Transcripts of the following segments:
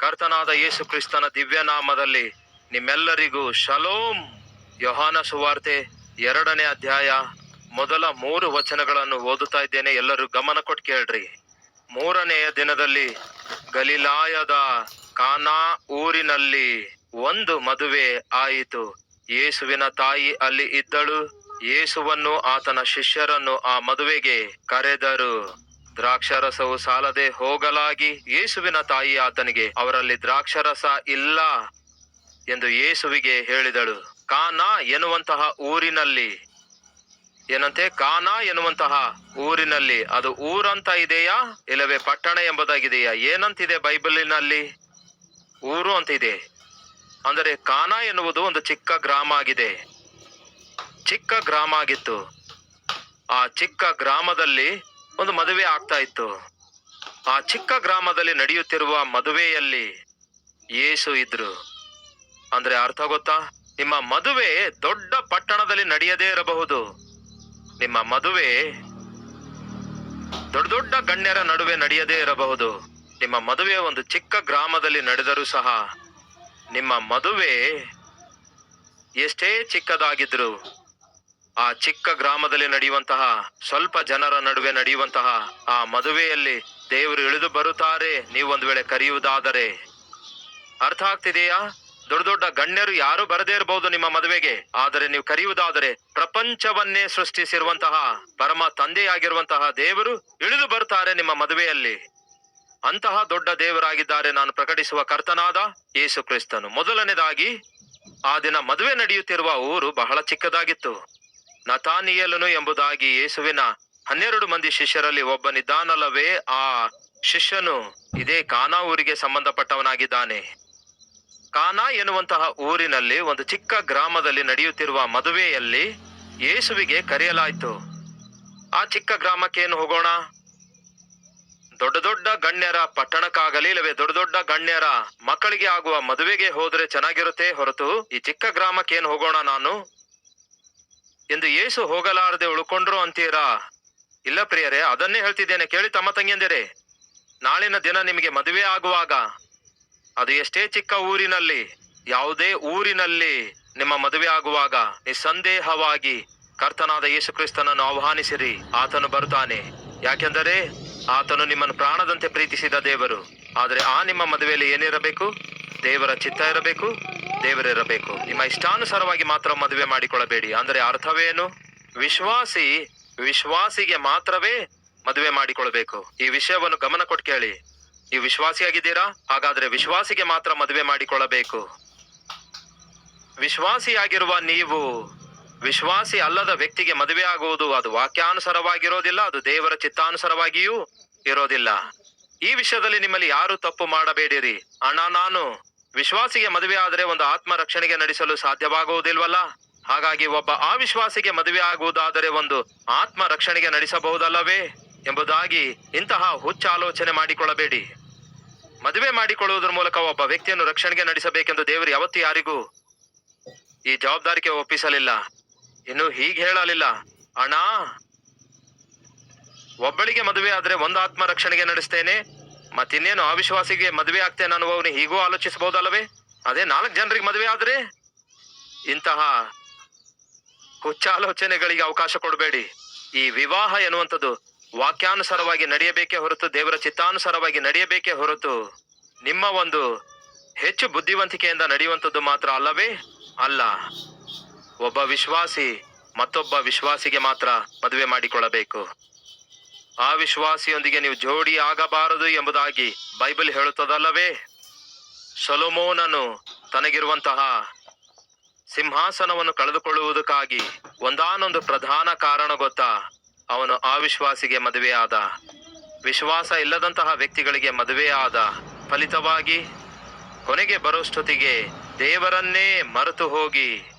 ಕರ್ತನಾದ ಯೇಸು ಕ್ರಿಸ್ತನ ದಿವ್ಯನಾಮದಲ್ಲಿ ನಿಮ್ಮೆಲ್ಲರಿಗೂ ಶಲೋಮ್. ಯೋಹಾನ ಸುವಾರ್ತೆ ಎರಡನೇ ಅಧ್ಯಾಯ ಮೊದಲ ಮೂರು ವಚನಗಳನ್ನು ಓದುತ್ತಾ ಇದ್ದೇನೆ. ಎಲ್ಲರೂ ಗಮನ ಕೊಟ್ಟು ಕೇಳ್ರಿ. ಮೂರನೆಯ ದಿನದಲ್ಲಿ ಗಲಿಲಾಯದ ಕಾನಾ ಊರಿನಲ್ಲಿ ಒಂದು ಮದುವೆ ಆಯಿತು. ಯೇಸುವಿನ ತಾಯಿ ಅಲ್ಲಿ ಇದ್ದಳು. ಯೇಸುವನ್ನು ಆತನ ಶಿಷ್ಯರನ್ನು ಆ ಮದುವೆಗೆ ಕರೆದರು. ದ್ರಾಕ್ಷರಸವು ಸಾಲದೆ ಹೋಗಲಾಗಿ ಯೇಸುವಿನ ತಾಯಿ ಆತನಿಗೆ, ಅವರಲ್ಲಿ ದ್ರಾಕ್ಷರಸ ಇಲ್ಲ ಎಂದು ಯೇಸುವಿಗೆ ಹೇಳಿದಳು. ಕಾನಾ ಎನ್ನುವಂತಹ ಊರಿನಲ್ಲಿ, ಏನಂತೆ? ಕಾನಾ ಎನ್ನುವಂತಹ ಊರಿನಲ್ಲಿ, ಅದು ಊರಂತ ಇದೆಯಾ? ಇಲ್ಲವೇ, ಪಟ್ಟಣ ಎಂಬುದಾಗಿದೆಯಾ? ಏನಂತಿದೆ ಬೈಬಲಿನಲ್ಲಿ? ಊರು ಅಂತ ಇದೆ ಅಂದರೆ ಕಾನಾ ಎನ್ನುವುದು ಒಂದು ಚಿಕ್ಕ ಗ್ರಾಮ ಆಗಿದೆ. ಚಿಕ್ಕ ಗ್ರಾಮ ಆಗಿತ್ತು. ಆ ಚಿಕ್ಕ ಗ್ರಾಮದಲ್ಲಿ ಒಂದು ಮದುವೆ ಆಗ್ತಾ ಇತ್ತು. ಆ ಚಿಕ್ಕ ಗ್ರಾಮದಲ್ಲಿ ನಡೆಯುತ್ತಿರುವ ಮದುವೆಯಲ್ಲಿ ಯೇಸು ಇದ್ರು. ಅಂದ್ರೆ ಅರ್ಥ ಗೊತ್ತಾ? ನಿಮ್ಮ ಮದುವೆ ದೊಡ್ಡ ಪಟ್ಟಣದಲ್ಲಿ ನಡೆಯದೇ ಇರಬಹುದು. ನಿಮ್ಮ ಮದುವೆ ದೊಡ್ಡ ದೊಡ್ಡ ಗಣ್ಯರ ನಡುವೆ ನಡೆಯದೇ ಇರಬಹುದು. ನಿಮ್ಮ ಮದುವೆ ಒಂದು ಚಿಕ್ಕ ಗ್ರಾಮದಲ್ಲಿ ನಡೆದರೂ ಸಹ ನಿಮ್ಮ ಮದುವೆ ಎಷ್ಟೇ ಚಿಕ್ಕದಾಗಿದ್ರು ಆ ಚಿಕ್ಕ ಗ್ರಾಮದಲ್ಲಿ ನಡೆಯುವಂತಹ ಸ್ವಲ್ಪ ಜನರ ನಡುವೆ ನಡೆಯುವಂತಹ ಆ ಮದುವೆಯಲ್ಲಿ ದೇವರು ಇಳಿದು ಬರುತ್ತಾರೆ. ನೀವು ಒಂದು ವೇಳೆ ಕರೆಯುವುದಾದರೆ ಅರ್ಥ ಆಗ್ತಿದೆಯಾ ದೊಡ್ಡ ದೊಡ್ಡ ಗಣ್ಯರು ಯಾರು ಬರದೇ ಇರಬಹುದು ನಿಮ್ಮ ಮದುವೆಗೆ. ಆದರೆ ನೀವು ಕರೆಯುವುದಾದರೆ ಪ್ರಪಂಚವನ್ನೇ ಸೃಷ್ಟಿಸಿರುವಂತಹ ಪರಮ ತಂದೆಯಾಗಿರುವಂತಹ ದೇವರು ಇಳಿದು ಬರುತ್ತಾರೆ ನಿಮ್ಮ ಮದುವೆಯಲ್ಲಿ. ಅಂತಹ ದೊಡ್ಡ ದೇವರಾಗಿದ್ದಾರೆ ನಾನು ಪ್ರಕಟಿಸುವ ಕರ್ತನಾದ ಯೇಸು ಕ್ರಿಸ್ತನು. ಮೊದಲನೇದಾಗಿ ಆ ದಿನ ಮದುವೆ ನಡೆಯುತ್ತಿರುವ ಊರು ಬಹಳ ಚಿಕ್ಕದಾಗಿತ್ತು. ನತಾನಿಯಲನು ಎಂಬುದಾಗಿ ಯೇಸುವಿನ ಹನ್ನೆರಡು ಮಂದಿ ಶಿಷ್ಯರಲ್ಲಿ ಒಬ್ಬನಿದ್ದಾನಲ್ಲವೇ? ಆ ಶಿಷ್ಯನು ಇದೇ ಕಾನಾ ಊರಿಗೆ ಸಂಬಂಧಪಟ್ಟವನಾಗಿದ್ದಾನೆ. ಕಾನಾ ಎನ್ನುವಂತಹ ಊರಿನಲ್ಲಿ ಒಂದು ಚಿಕ್ಕ ಗ್ರಾಮದಲ್ಲಿ ನಡೆಯುತ್ತಿರುವ ಮದುವೆಯಲ್ಲಿ ಯೇಸುವಿಗೆ ಕರೆಯಲಾಯಿತು. ಆ ಚಿಕ್ಕ ಗ್ರಾಮಕ್ಕೇನು ಹೋಗೋಣ? ದೊಡ್ಡ ದೊಡ್ಡ ಗಣ್ಯರ ಪಟ್ಟಣಕ್ಕಾಗಲಿ, ಇಲ್ಲವೇ ದೊಡ್ಡ ದೊಡ್ಡ ಗಣ್ಯರ ಮಕ್ಕಳಿಗೆ ಆಗುವ ಮದುವೆಗೆ ಹೋದ್ರೆ ಚೆನ್ನಾಗಿರುತ್ತೆ ಹೊರತು ಈ ಚಿಕ್ಕ ಗ್ರಾಮಕ್ಕೇನು ಹೋಗೋಣ ನಾನು? ಎಂದು ಯೇಸು ಹೋಗಲಾರದೆ ಉಳ್ಕೊಂಡ್ರು ಅಂತೀರಾ? ಇಲ್ಲ ಪ್ರಿಯರೇ, ಅದನ್ನೇ ಹೇಳ್ತಿದ್ದೇನೆ, ಕೇಳಿ ತಮ್ಮ ತಂಗಿಯಂದಿರೇ. ನಾಳಿನ ದಿನ ನಿಮಗೆ ಮದುವೆ ಆಗುವಾಗ, ಅದು ಎಷ್ಟೇ ಚಿಕ್ಕ ಊರಿನಲ್ಲಿ, ಯಾವುದೇ ಊರಿನಲ್ಲಿ ನಿಮ್ಮ ಮದುವೆ ಆಗುವಾಗ, ನಿಸ್ಸಂದೇಹವಾಗಿ ಕರ್ತನಾದ ಯೇಸು ಕ್ರಿಸ್ತನನ್ನು ಆಹ್ವಾನಿಸಿರಿ, ಆತನು ಬರುತ್ತಾನೆ. ಯಾಕೆಂದರೆ, ಆತನು ನಿಮ್ಮನ್ನು ಪ್ರಾಣದಂತೆ ಪ್ರೀತಿಸಿದ ದೇವರು. ಆದರೆ ಆ ನಿಮ್ಮ ಮದುವೆಯಲ್ಲಿ ಏನಿರಬೇಕು? ದೇವರ ಚಿತ್ತ ಇರಬೇಕು? ದೇವರಿರಬೇಕು. ನಿಮ್ಮ ಇಷ್ಟಾನುಸಾರವಾಗಿ ಮಾತ್ರ ಮದುವೆ ಮಾಡಿಕೊಳ್ಳಬೇಡಿ. ಅಂದರೆ ಅರ್ಥವೇನು? ವಿಶ್ವಾಸಿ, ವಿಶ್ವಾಸಿಗೆ ಮಾತ್ರವೇ ಮದುವೆ ಮಾಡಿಕೊಳ್ಬೇಕು ಈ ವಿಷಯವನ್ನು ಗಮನ ಕೊಟ್ಟು ಕೇಳಿ. ನೀವು ವಿಶ್ವಾಸಿಯಾಗಿದ್ದೀರಾ? ಹಾಗಾದ್ರೆ ವಿಶ್ವಾಸಿಗೆ ಮಾತ್ರ ಮದುವೆ ಮಾಡಿಕೊಳ್ಳಬೇಕು. ವಿಶ್ವಾಸಿಯಾಗಿರುವ ನೀವು ವಿಶ್ವಾಸಿ ಅಲ್ಲದ ವ್ಯಕ್ತಿಗೆ ಮದುವೆ ಆಗುವುದು ಅದು ವಾಕ್ಯಾನುಸಾರವಾಗಿರೋದಿಲ್ಲ, ಅದು ದೇವರ ಚಿತ್ತಾನುಸಾರವಾಗಿಯೂ ಇರೋದಿಲ್ಲ. ಈ ವಿಷಯದಲ್ಲಿ ನಿಮ್ಮಲ್ಲಿ ಯಾರು ತಪ್ಪು ಮಾಡಬೇಡಿರಿ? ಅಣ್ಣ, ನಾನು ವಿಶ್ವಾಸಿಗೆ ಮದುವೆ ಆದರೆ ಒಂದು ಆತ್ಮ ರಕ್ಷಣೆಗೆ ನಡೆಸಲು ಸಾಧ್ಯವಾಗುವುದಿಲ್ವಲ್ಲ? ಹಾಗಾಗಿ ಒಬ್ಬ ಅವಿಶ್ವಾಸಿಗೆ ಮದುವೆ ಆಗುವುದಾದರೆ ಒಂದು ಆತ್ಮ ರಕ್ಷಣೆಗೆ ನಡೆಸಬಹುದಲ್ಲವೇ? ಎಂಬುದಾಗಿ ಇಂತಹ ಹುಚ್ಚ ಆಲೋಚನೆ ಮಾಡಿಕೊಳ್ಳಬೇಡಿ. ಮದುವೆ ಮಾಡಿಕೊಳ್ಳುವುದರ ಮೂಲಕ ಒಬ್ಬ ವ್ಯಕ್ತಿಯನ್ನು ರಕ್ಷಣೆಗೆ ನಡೆಸಬೇಕೆಂದು ದೇವರು ಯಾವತ್ತೂ ಯಾರಿಗೂ ಈ ಜವಾಬ್ದಾರಿಕೆ ಒಪ್ಪಿಸಲಿಲ್ಲ. ಇನ್ನು ಹೀಗೆ ಹೇಳಲಿಲ್ಲ. ಅಣ್ಣ, ಒಬ್ಬಳಿಗೆ ಮದುವೆ ಆದ್ರೆ ಒಂದು ಆತ್ಮ ರಕ್ಷಣೆಗೆ ನಡೆಸ್ತೇನೆ ಮತ್ತಿನ್ನೇನು ಅವಿಶ್ವಾಸಿಗೆ ಮದುವೆ ಆಗ್ತೇನೆ ಅನ್ನುವವನು ಹೀಗೂ ಆಲೋಚಿಸಬಹುದಲ್ಲವೇ? ಅದೇ ನಾಲ್ಕು ಜನರಿಗೆ ಮದುವೆ ಆದ್ರೆ? ಇಂತಹ ಹುಚ್ಚ ಆಲೋಚನೆಗಳಿಗೆ ಅವಕಾಶ ಕೊಡಬೇಡಿ. ಈ ವಿವಾಹ ಎನ್ನುವಂಥದ್ದು ವಾಕ್ಯಾನುಸಾರವಾಗಿ ನಡೆಯಬೇಕೇ ಹೊರತು, ದೇವರ ಚಿತ್ತಾನುಸಾರವಾಗಿ ನಡೆಯಬೇಕೇ ಹೊರತು, ನಿಮ್ಮ ಒಂದು ಹೆಚ್ಚು ಬುದ್ಧಿವಂತಿಕೆಯಿಂದ ನಡೆಯುವಂಥದ್ದು ಮಾತ್ರ ಅಲ್ಲವೇ? ಅಲ್ಲ. ಒಬ್ಬ ವಿಶ್ವಾಸಿ ಮತ್ತೊಬ್ಬ ವಿಶ್ವಾಸಿಗೆ ಮಾತ್ರ ಮದುವೆ ಮಾಡಿಕೊಳ್ಳಬೇಕು. ಆ ವಿಶ್ವಾಸಿಯೊಂದಿಗೆ ನೀವು ಜೋಡಿ ಆಗಬಾರದು ಎಂಬುದಾಗಿ ಬೈಬಲ್ ಹೇಳುತ್ತದಲ್ಲವೇ? ಸೊಲೊಮೋನನು ತನಗಿರುವಂತಹ ಸಿಂಹಾಸನವನ್ನು ಕಳೆದುಕೊಳ್ಳುವುದಕ್ಕಾಗಿ ಒಂದಾನೊಂದು ಪ್ರಧಾನ ಕಾರಣ ಗೊತ್ತಾ? ಅವನು ಅವಿಶ್ವಾಸಿಗೆ ಮದುವೆಯಾದ ವಿಶ್ವಾಸ ಇಲ್ಲದಂತಹ ವ್ಯಕ್ತಿಗಳಿಗೆ ಮದುವೆಯಾದ ಫಲಿತವಾಗಿ ಕೊನೆಗೆ ಬರೋಷ್ಟೊತ್ತಿಗೆ ದೇವರನ್ನೇ ಮರೆತು ಹೋಗಿ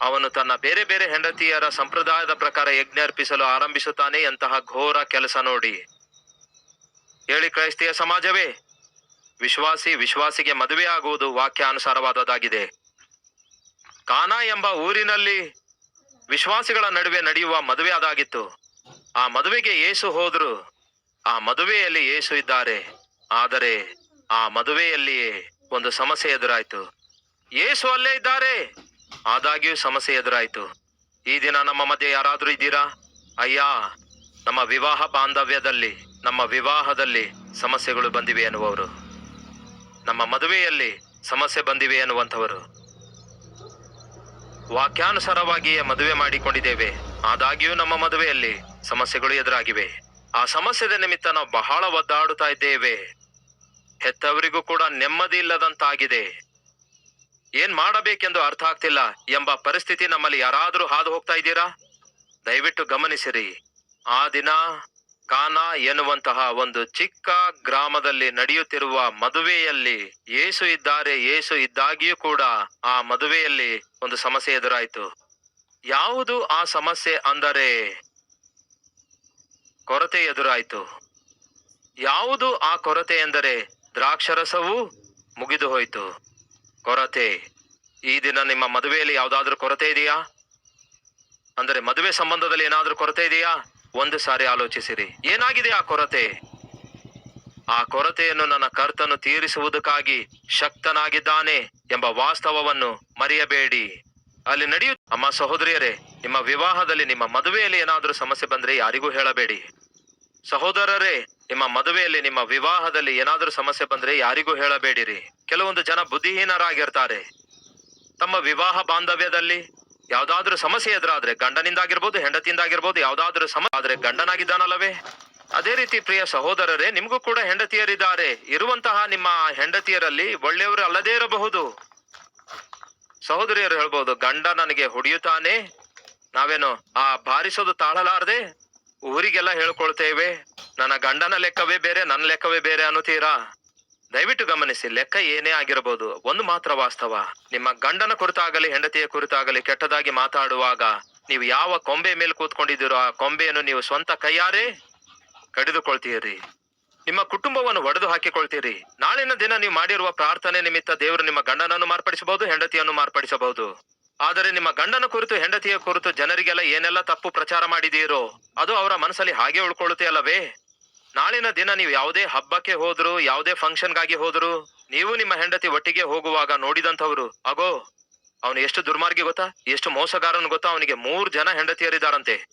ಅವನು ತನ್ನ ಬೇರೆ ಬೇರೆ ಹೆಂಡತಿಯರ ಸಂಪ್ರದಾಯದ ಪ್ರಕಾರ ಯಜ್ಞ ಅರ್ಪಿಸಲು ಆರಂಭಿಸುತ್ತಾನೆ ಎಂತಹ ಘೋರ ಕೆಲಸ ನೋಡಿ. ಹೇಳಿ ಕ್ರೈಸ್ತಿಯ ಸಮಾಜವೇ, ವಿಶ್ವಾಸಿ ವಿಶ್ವಾಸಿಗೆ ಮದುವೆ ಆಗುವುದು ವಾಕ್ಯಾನುಸಾರವಾದದ್ದಾಗಿದೆ. ಕಾನಾ ಎಂಬ ಊರಿನಲ್ಲಿ ವಿಶ್ವಾಸಿಗಳ ನಡುವೆ ನಡೆಯುವ ಮದುವೆ ಅದಾಗಿತ್ತು. ಆ ಮದುವೆಗೆ ಏಸು ಹೋದ್ರು. ಆ ಮದುವೆಯಲ್ಲಿ ಏಸು ಇದ್ದಾರೆ. ಆದರೆ ಆ ಮದುವೆಯಲ್ಲಿಯೇ ಒಂದು ಸಮಸ್ಯೆ ಎದುರಾಯಿತು. ಏಸು ಅಲ್ಲೇ ಇದ್ದಾರೆ. ಆದಾಗ್ಯೂ ಸಮಸ್ಯೆ ಎದುರಾಯಿತು. ಈ ದಿನ ನಮ್ಮ ಮಧ್ಯೆ ಯಾರಾದ್ರೂ ಇದ್ದೀರಾ? ಅಯ್ಯ, ನಮ್ಮ ವಿವಾಹ ಬಾಂಧವ್ಯದಲ್ಲಿ, ನಮ್ಮ ವಿವಾಹದಲ್ಲಿ ಸಮಸ್ಯೆಗಳು ಬಂದಿವೆ ಎನ್ನುವವರು. ನಮ್ಮ ಮದುವೆಯಲ್ಲಿ ಸಮಸ್ಯೆ ಬಂದಿವೆ ಎನ್ನುವಂಥವರು. ವಾಕ್ಯಾನುಸಾರವಾಗಿಯೇ ಮದುವೆ ಮಾಡಿಕೊಂಡಿದ್ದೇವೆ. ಆದಾಗ್ಯೂ ನಮ್ಮ ಮದುವೆಯಲ್ಲಿ ಸಮಸ್ಯೆಗಳು ಎದುರಾಗಿವೆ. ಆ ಸಮಸ್ಯೆದ ನಿಮಿತ್ತ ನಾವು ಬಹಳ ಒದ್ದಾಡುತ್ತಾ ಇದ್ದೇವೆ. ಹೆತ್ತವರಿಗೂ ಕೂಡ ನೆಮ್ಮದಿ ಇಲ್ಲದಂತಾಗಿದೆ. ಏನ್ ಮಾಡಬೇಕೆಂದು ಅರ್ಥ ಆಗ್ತಿಲ್ಲ ಎಂಬ ಪರಿಸ್ಥಿತಿ ನಮ್ಮಲ್ಲಿ ಯಾರಾದರೂ ಹಾದು ಹೋಗ್ತಾ ಇದ್ದೀರಾ? ದಯವಿಟ್ಟು ಗಮನಿಸಿರಿ. ಆ ದಿನ ಕಾನಾ ಎನ್ನುವಂತಹ ಒಂದು ಚಿಕ್ಕ ಗ್ರಾಮದಲ್ಲಿ ನಡೆಯುತ್ತಿರುವ ಮದುವೆಯಲ್ಲಿ ಏಸು ಇದ್ದಾರೆ, ಏಸು ಇದ್ದಾಗಿಯೂ ಕೂಡ ಆ ಮದುವೆಯಲ್ಲಿ ಒಂದು ಸಮಸ್ಯೆ ಎದುರಾಯಿತು. ಯಾವುದು ಆ ಸಮಸ್ಯೆ ಅಂದರೆ ಕೊರತೆ ಎದುರಾಯಿತು. ಯಾವುದು ಆ ಕೊರತೆ ಎಂದರೆ ದ್ರಾಕ್ಷರಸವು ಮುಗಿದು ಹೋಯಿತು. ಕೊರತೆ. ಈ ದಿನ ನಿಮ್ಮ ಮದುವೆಯಲ್ಲಿ ಯಾವ್ದಾದ್ರೂ ಕೊರತೆ ಇದೆಯಾ? ಅಂದರೆ ಮದುವೆ ಸಂಬಂಧದಲ್ಲಿ ಏನಾದರೂ ಕೊರತೆ ಇದೆಯಾ? ಒಂದು ಸಾರಿ ಆಲೋಚಿಸಿರಿ. ಏನಾಗಿದೆ ಆ ಕೊರತೆ? ಆ ಕೊರತೆಯನ್ನು ನನ್ನ ಕರ್ತನು ತೀರಿಸುವುದಕ್ಕಾಗಿ ಶಕ್ತನಾಗಿದ್ದಾನೆ ಎಂಬ ವಾಸ್ತವವನ್ನು ಮರೆಯಬೇಡಿ. ಅಲ್ಲಿ ನಡೆಯು ಅಮ್ಮ ಸಹೋದರಿಯರೇ, ನಿಮ್ಮ ವಿವಾಹದಲ್ಲಿ ನಿಮ್ಮ ಮದುವೆಯಲ್ಲಿ ಏನಾದರೂ ಸಮಸ್ಯೆ ಬಂದ್ರೆ ಯಾರಿಗೂ ಹೇಳಬೇಡಿ. ಸಹೋದರರೇ, ನಿಮ್ಮ ಮದುವೆಯಲ್ಲಿ ನಿಮ್ಮ ವಿವಾಹದಲ್ಲಿ ಏನಾದರೂ ಸಮಸ್ಯೆ ಬಂದ್ರೆ ಯಾರಿಗೂ ಹೇಳಬೇಡಿರಿ. ಕೆಲವೊಂದು ಜನ ಬುದ್ಧಿಹೀನರಾಗಿರ್ತಾರೆ. ತಮ್ಮ ವಿವಾಹ ಬಾಂಧವ್ಯದಲ್ಲಿ ಯಾವ್ದಾದ್ರೂ ಸಮಸ್ಯೆ ಎದುರಾದ್ರೆ ಗಂಡನಿಂದಾಗಿರ್ಬೋದು, ಹೆಂಡತಿಯಿಂದಾಗಿರ್ಬೋದು, ಯಾವ್ದಾದ್ರೂ ಸಮ ಆದ್ರೆ ಗಂಡನಾಗಿದ್ದಾನಲ್ಲವೇ? ಅದೇ ರೀತಿ ಪ್ರಿಯ ಸಹೋದರರೇ, ನಿಮಗೂ ಕೂಡ ಹೆಂಡತಿಯರಿದ್ದಾರೆ. ಇರುವಂತಹ ನಿಮ್ಮ ಹೆಂಡತಿಯರಲ್ಲಿ ಒಳ್ಳೆಯವರು ಅಲ್ಲದೇ ಇರಬಹುದು. ಸಹೋದರಿಯರು ಹೇಳ್ಬೋದು, ಗಂಡ ನನಗೆ ಹೊಡೆಯುತ್ತಾನೆ, ನಾವೇನು ಆ ಬಾರಿಸೋದು ತಾಳಲಾರದೆ ಊರಿಗೆಲ್ಲ ಹೇಳ್ಕೊಳ್ತೇವೆ. ನನ್ನ ಗಂಡನ ಲೆಕ್ಕವೇ ಬೇರೆ, ನನ್ನ ಲೆಕ್ಕವೇ ಬೇರೆ ಅನ್ನುತ್ತೀರಾ? ದಯವಿಟ್ಟು ಗಮನಿಸಿ, ಲೆಕ್ಕ ಏನೇ ಆಗಿರಬಹುದು, ಒಂದು ಮಾತ್ರ ವಾಸ್ತವ. ನಿಮ್ಮ ಗಂಡನ ಕುರಿತಾಗಲಿ, ಹೆಂಡತಿಯ ಕುರಿತಾಗಲಿ ಕೆಟ್ಟದಾಗಿ ಮಾತಾಡುವಾಗ ನೀವು ಯಾವ ಕೊಂಬೆ ಮೇಲೆ ಕೂತ್ಕೊಂಡಿದ್ದೀರೋ ಆ ಕೊಂಬೆಯನ್ನು ನೀವು ಸ್ವಂತ ಕೈಯಾರೆ ಕಡಿದುಕೊಳ್ತೀರಿ. ನಿಮ್ಮ ಕುಟುಂಬವನ್ನು ಒಡೆದು ಹಾಕಿಕೊಳ್ತೀರಿ. ನಾಳಿನ ದಿನ ನೀವು ಮಾಡಿರುವ ಪ್ರಾರ್ಥನೆ ನಿಮಿತ್ತ ದೇವರು ನಿಮ್ಮ ಗಂಡನನ್ನು ಮಾರ್ಪಡಿಸಬಹುದು, ಹೆಂಡತಿಯನ್ನು ಮಾರ್ಪಡಿಸಬಹುದು. ಆದರೆ ನಿಮ್ಮ ಗಂಡನ ಕುರಿತು, ಹೆಂಡತಿಯ ಕುರಿತು ಜನರಿಗೆಲ್ಲ ಏನೆಲ್ಲ ತಪ್ಪು ಪ್ರಚಾರ ಮಾಡಿದೀರೋ ಅದು ಅವರ ಮನಸ್ಸಲ್ಲಿ ಹಾಗೆ ಉಳ್ಕೊಳ್ಳುತ್ತೆ ಅಲ್ಲವೇ? ನಾಳಿನ ದಿನ ನೀವು ಯಾವುದೇ ಹಬ್ಬಕ್ಕೆ ಹೋದ್ರು, ಯಾವುದೇ ಫಂಕ್ಷನ್ಗಾಗಿ ಹೋದ್ರು, ನೀವು ನಿಮ್ಮ ಹೆಂಡತಿ ಒಟ್ಟಿಗೆ ಹೋಗುವಾಗ ನೋಡಿದಂಥವ್ರು, ಅಗೋ, ಅವನು ಎಷ್ಟು ದುರ್ಮಾರ್ಗಿ ಗೊತ್ತಾ? ಎಷ್ಟು ಮೋಸಗಾರನು ಗೊತ್ತಾ? ಅವನಿಗೆ ಮೂರ್ ಜನ ಹೆಂಡತಿಯರಿದ್ದಾರಂತೆ.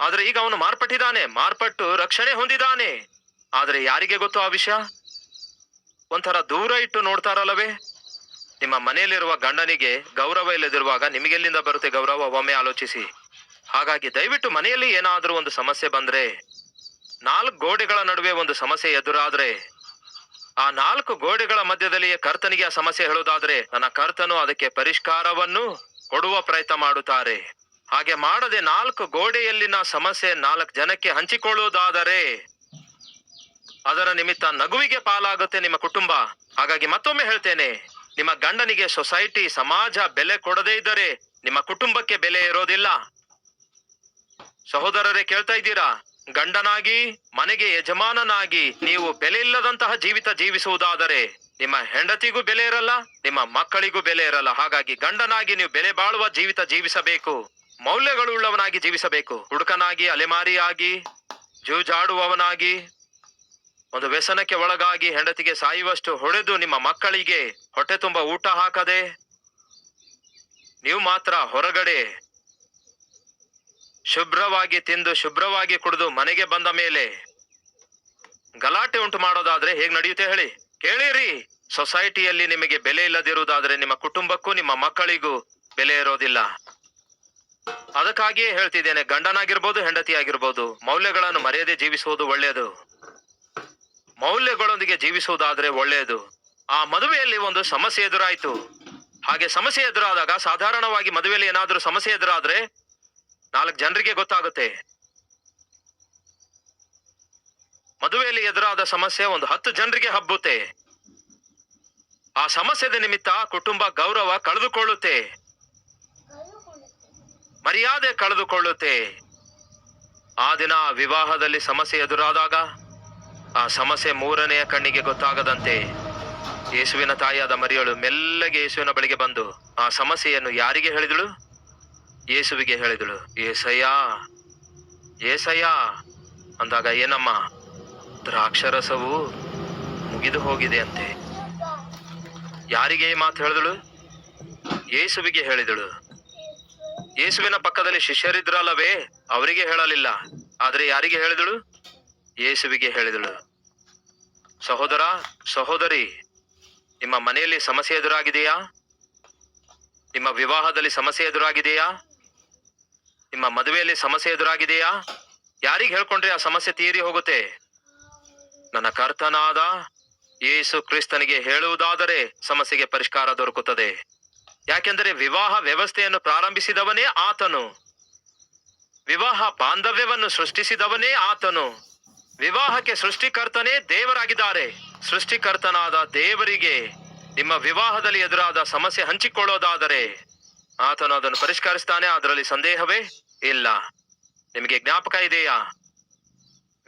ಆದ್ರೆ ಈಗ ಅವನು ಮಾರ್ಪಟ್ಟಿದ್ದಾನೆ, ಮಾರ್ಪಟ್ಟು ರಕ್ಷಣೆ ಹೊಂದಿದ್ದಾನೆ. ಆದ್ರೆ ಯಾರಿಗೆ ಗೊತ್ತು ಆ ವಿಷಯ? ಒಂಥರ ದೂರ ಇಟ್ಟು ನೋಡ್ತಾರಲ್ಲವೇ? ನಿಮ್ಮ ಮನೆಯಲ್ಲಿರುವ ಗಂಡನಿಗೆ ಗೌರವ ಇಲ್ಲದಿರುವಾಗ ನಿಮಗೆಲ್ಲಿಂದ ಬರುತ್ತೆ ಗೌರವ? ಒಮ್ಮೆ ಆಲೋಚಿಸಿ. ಹಾಗಾಗಿ ದಯವಿಟ್ಟು ಮನೆಯಲ್ಲಿ ಏನಾದರೂ ಒಂದು ಸಮಸ್ಯೆ ಬಂದ್ರೆ ನಾಲ್ಕು ಗೋಡೆಗಳ ನಡುವೆ ಒಂದು ಸಮಸ್ಯೆ ಎದುರಾದ್ರೆ, ಆ ನಾಲ್ಕು ಗೋಡೆಗಳ ಮಧ್ಯದಲ್ಲಿಯೇ ಕರ್ತನಿಗೆ ಆ ಸಮಸ್ಯೆ ಹೇಳುವುದಾದ್ರೆ ನನ್ನ ಕರ್ತನು ಅದಕ್ಕೆ ಪರಿಷ್ಕಾರವನ್ನು ಕೊಡುವ ಪ್ರಯತ್ನ ಮಾಡುತ್ತಾರೆ. ಹಾಗೆ ಮಾಡದೆ ನಾಲ್ಕು ಗೋಡೆಯಲ್ಲಿನ ಸಮಸ್ಯೆ ನಾಲ್ಕು ಜನಕ್ಕೆ ಹಂಚಿಕೊಳ್ಳುವುದಾದರೆ ಅದರ ನಿಮಿತ್ತ ನಗುವಿಗೆ ಪಾಲಾಗುತ್ತೆ ನಿಮ್ಮ ಕುಟುಂಬ. ಹಾಗಾಗಿ ಮತ್ತೊಮ್ಮೆ ಹೇಳ್ತೇನೆ, ನಿಮ್ಮ ಗಂಡನಿಗೆ ಸೊಸೈಟಿ, ಸಮಾಜ ಬೆಲೆ ಕೊಡದೇ ಇದ್ದರೆ ನಿಮ್ಮ ಕುಟುಂಬಕ್ಕೆ ಬೆಲೆ ಇರೋದಿಲ್ಲ ಸಹೋದರರೇ ಕೇಳ್ತಾ ಇದ್ದೀರಾ? ಗಂಡನಾಗಿ, ಮನೆಗೆ ಯಜಮಾನನಾಗಿ ನೀವು ಬೆಲೆ ಇಲ್ಲದಂತಹ ಜೀವಿತ ಜೀವಿಸುವುದಾದರೆ ನಿಮ್ಮ ಹೆಂಡತಿಗೂ ಬೆಲೆ ಇರಲ್ಲ, ನಿಮ್ಮ ಮಕ್ಕಳಿಗೂ ಬೆಲೆ ಇರಲ್ಲ. ಹಾಗಾಗಿ ಗಂಡನಾಗಿ ನೀವು ಬೆಲೆ ಬಾಳುವ ಜೀವಿತ ಜೀವಿಸಬೇಕು. ಮೌಲ್ಯಗಳುಳ್ಳವನಾಗಿ ಜೀವಿಸಬೇಕು. ಹುಡುಕನಾಗಿ, ಅಲೆಮಾರಿಯಾಗಿ, ಜೂಜಾಡುವವನಾಗಿ, ಒಂದು ವ್ಯಸನಕ್ಕೆ ಒಳಗಾಗಿ ಹೆಂಡತಿಗೆ ಸಾಯುವಷ್ಟು ಹೊಡೆದು ನಿಮ್ಮ ಮಕ್ಕಳಿಗೆ ಹೊಟ್ಟೆ ತುಂಬ ಊಟ ಹಾಕದೆ, ನೀವು ಮಾತ್ರ ಹೊರಗಡೆ ಶುಭ್ರವಾಗಿ ತಿಂದು ಶುಭ್ರವಾಗಿ ಕುಡಿದು ಮನೆಗೆ ಬಂದ ಮೇಲೆ ಗಲಾಟೆ ಉಂಟು ಮಾಡೋದಾದ್ರೆ ಹೇಗ್ ನಡೆಯುತ್ತೆ ಹೇಳಿ? ಕೇಳಿರಿ. ಸೊಸೈಟಿಯಲ್ಲಿ ನಿಮಗೆ ಬೆಲೆ ಇಲ್ಲದಿರುವುದಾದ್ರೆ ನಿಮ್ಮ ಕುಟುಂಬಕ್ಕೂ ನಿಮ್ಮ ಮಕ್ಕಳಿಗೂ ಬೆಲೆ ಇರೋದಿಲ್ಲ. ಅದಕ್ಕಾಗಿಯೇ ಹೇಳ್ತಿದ್ದೇನೆ, ಗಂಡನಾಗಿರ್ಬೋದು ಹೆಂಡತಿ ಆಗಿರ್ಬೋದು ಮೌಲ್ಯಗಳನ್ನು ಮರೆಯದೆ ಜೀವಿಸುವುದು ಒಳ್ಳೆಯದು. ಮೌಲ್ಯಗಳೊಂದಿಗೆ ಜೀವಿಸುವುದಾದ್ರೆ ಒಳ್ಳೆಯದು. ಆ ಮದುವೆಯಲ್ಲಿ ಒಂದು ಸಮಸ್ಯೆ ಎದುರಾಯಿತು. ಹಾಗೆ ಸಮಸ್ಯೆ ಎದುರಾದಾಗ ಸಾಧಾರಣವಾಗಿ ಮದುವೆಯಲ್ಲಿ ಏನಾದರೂ ಸಮಸ್ಯೆ ಎದುರಾದ್ರೆ ನಾಲ್ಕು ಜನರಿಗೆ ಗೊತ್ತಾಗುತ್ತೆ. ಮದುವೆಯಲ್ಲಿ ಎದುರಾದ ಸಮಸ್ಯೆ ಒಂದು ಹತ್ತು ಜನರಿಗೆ ಹಬ್ಬುತ್ತೆ. ಆ ಸಮಸ್ಯೆದ ನಿಮಿತ್ತ ಕುಟುಂಬ ಗೌರವ ಕಳೆದುಕೊಳ್ಳುತ್ತೆ. ಮರ್ಯಾದೆ ಕಳೆದುಕೊಳ್ಳುತ್ತೆ. ಆ ದಿನ ವಿವಾಹದಲ್ಲಿ ಸಮಸ್ಯೆ ಎದುರಾದಾಗ ಆ ಸಮಸ್ಯೆ ಮೂರನೆಯ ಕಣ್ಣಿಗೆ ಗೊತ್ತಾಗದಂತೆ ಯೇಸುವಿನ ತಾಯಿಯಾದ ಮರಿಯಳು ಮೆಲ್ಲಗೆ ಯೇಸುವಿನ ಬಳಿಗೆ ಬಂದು ಆ ಸಮಸ್ಯೆಯನ್ನು ಯಾರಿಗೆ ಹೇಳಿದಳು? ಯೇಸುವಿಗೆ ಹೇಳಿದಳು, ಏಸಯ್ಯ ಏಸಯ್ಯ. ಅಂದಾಗ, ಏನಮ್ಮ, ದ್ರಾಕ್ಷರಸವು ಮುಗಿದು ಹೋಗಿದೆ ಅಂತೆ. ಯಾರಿಗೆ ಈ ಮಾತು ಹೇಳಿದಳು? ಯೇಸುವಿಗೆ ಹೇಳಿದಳು, ಯೇಸುವಿನ ಪಕ್ಕದಲ್ಲಿ ಶಿಷ್ಯರಿದ್ರಲ್ಲವೇ, ಅವರಿಗೆ ಹೇಳಲಿಲ್ಲ. ಆದ್ರೆ ಯಾರಿಗೆ ಹೇಳಿದಳು? ಯೇಸುವಿಗೆ ಹೇಳಿದಳು, ಸಹೋದರ, ಸಹೋದರಿ, ನಿಮ್ಮ ಮನೆಯಲ್ಲಿ ಸಮಸ್ಯೆ ಎದುರಾಗಿದೆಯಾ? ನಿಮ್ಮ ವಿವಾಹದಲ್ಲಿ ಸಮಸ್ಯೆ ಎದುರಾಗಿದೆಯಾ? ನಿಮ್ಮ ಮದುವೆಯಲ್ಲಿ ಸಮಸ್ಯೆ ಎದುರಾಗಿದೆಯಾ? ಯಾರಿಗೆ ಹೇಳ್ಕೊಂಡ್ರೆ ಆ ಸಮಸ್ಯೆ ತೀರಿ ಹೋಗುತ್ತೆ? ನನ್ನ ಕರ್ತನಾದ ಯೇಸು ಕ್ರಿಸ್ತನಿಗೆ ಹೇಳುವುದಾದರೆ ಸಮಸ್ಯೆಗೆ ಪರಿಷ್ಕಾರ ದೊರಕುತ್ತದೆ. ಯಾಕೆಂದರೆ ವಿವಾಹ ವ್ಯವಸ್ಥೆಯನ್ನು ಪ್ರಾರಂಭಿಸಿದವನೇ ಆತನು. ವಿವಾಹ ಬಾಂಧವ್ಯವನ್ನು ಸೃಷ್ಟಿಸಿದವನೇ ಆತನು. ವಿವಾಹಕ್ಕೆ ಸೃಷ್ಟಿಕರ್ತನೇ ದೇವರಾಗಿದ್ದಾರೆ. ಸೃಷ್ಟಿಕರ್ತನಾದ ದೇವರಿಗೆ ನಿಮ್ಮ ವಿವಾಹದಲ್ಲಿ ಎದುರಾದ ಸಮಸ್ಯೆ ಹಂಚಿಕೊಳ್ಳೋದಾದರೆ ಆತನು ಅದನ್ನು ಪರಿಷ್ಕರಿಸ್ತಾನೆ. ಅದರಲ್ಲಿ ಸಂದೇಹವೇ? ಇಲ್ಲ, ನಿಮಗೆ ಜ್ಞಾಪಕ ಇದೆಯಾ?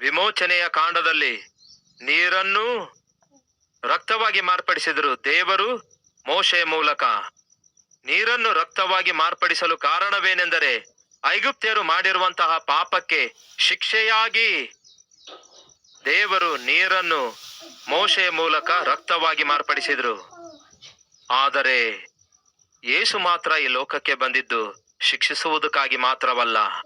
ವಿಮೋಚನೆಯ ಕಾಂಡದಲ್ಲಿ ನೀರನ್ನು ರಕ್ತವಾಗಿ ಮಾರ್ಪಡಿಸಿದರು. ದೇವರು ಮೋಶೆಯ ಮೂಲಕ ನೀರನ್ನು ರಕ್ತವಾಗಿ ಮಾರ್ಪಡಿಸಲು ಕಾರಣವೇನೆಂದರೆ ಐಗುಪ್ತಿಯರು ಮಾಡಿರುವಂತಹ ಪಾಪಕ್ಕೆ ಶಿಕ್ಷೆಯಾಗಿ ದೇವರು ನೀರನ್ನು ಮೋಶೆಯ ಮೂಲಕ ರಕ್ತವಾಗಿ ಮಾರ್ಪಡಿಸಿದರು. ಆದರೆ ಯೇಸು ಮಾತ್ರ ಈ ಲೋಕಕ್ಕೆ ಬಂದಿದ್ದು ಶಿಕ್ಷಿಸುವುದಕ್ಕಾಗಿ ಮಾತ್ರವಲ್ಲ,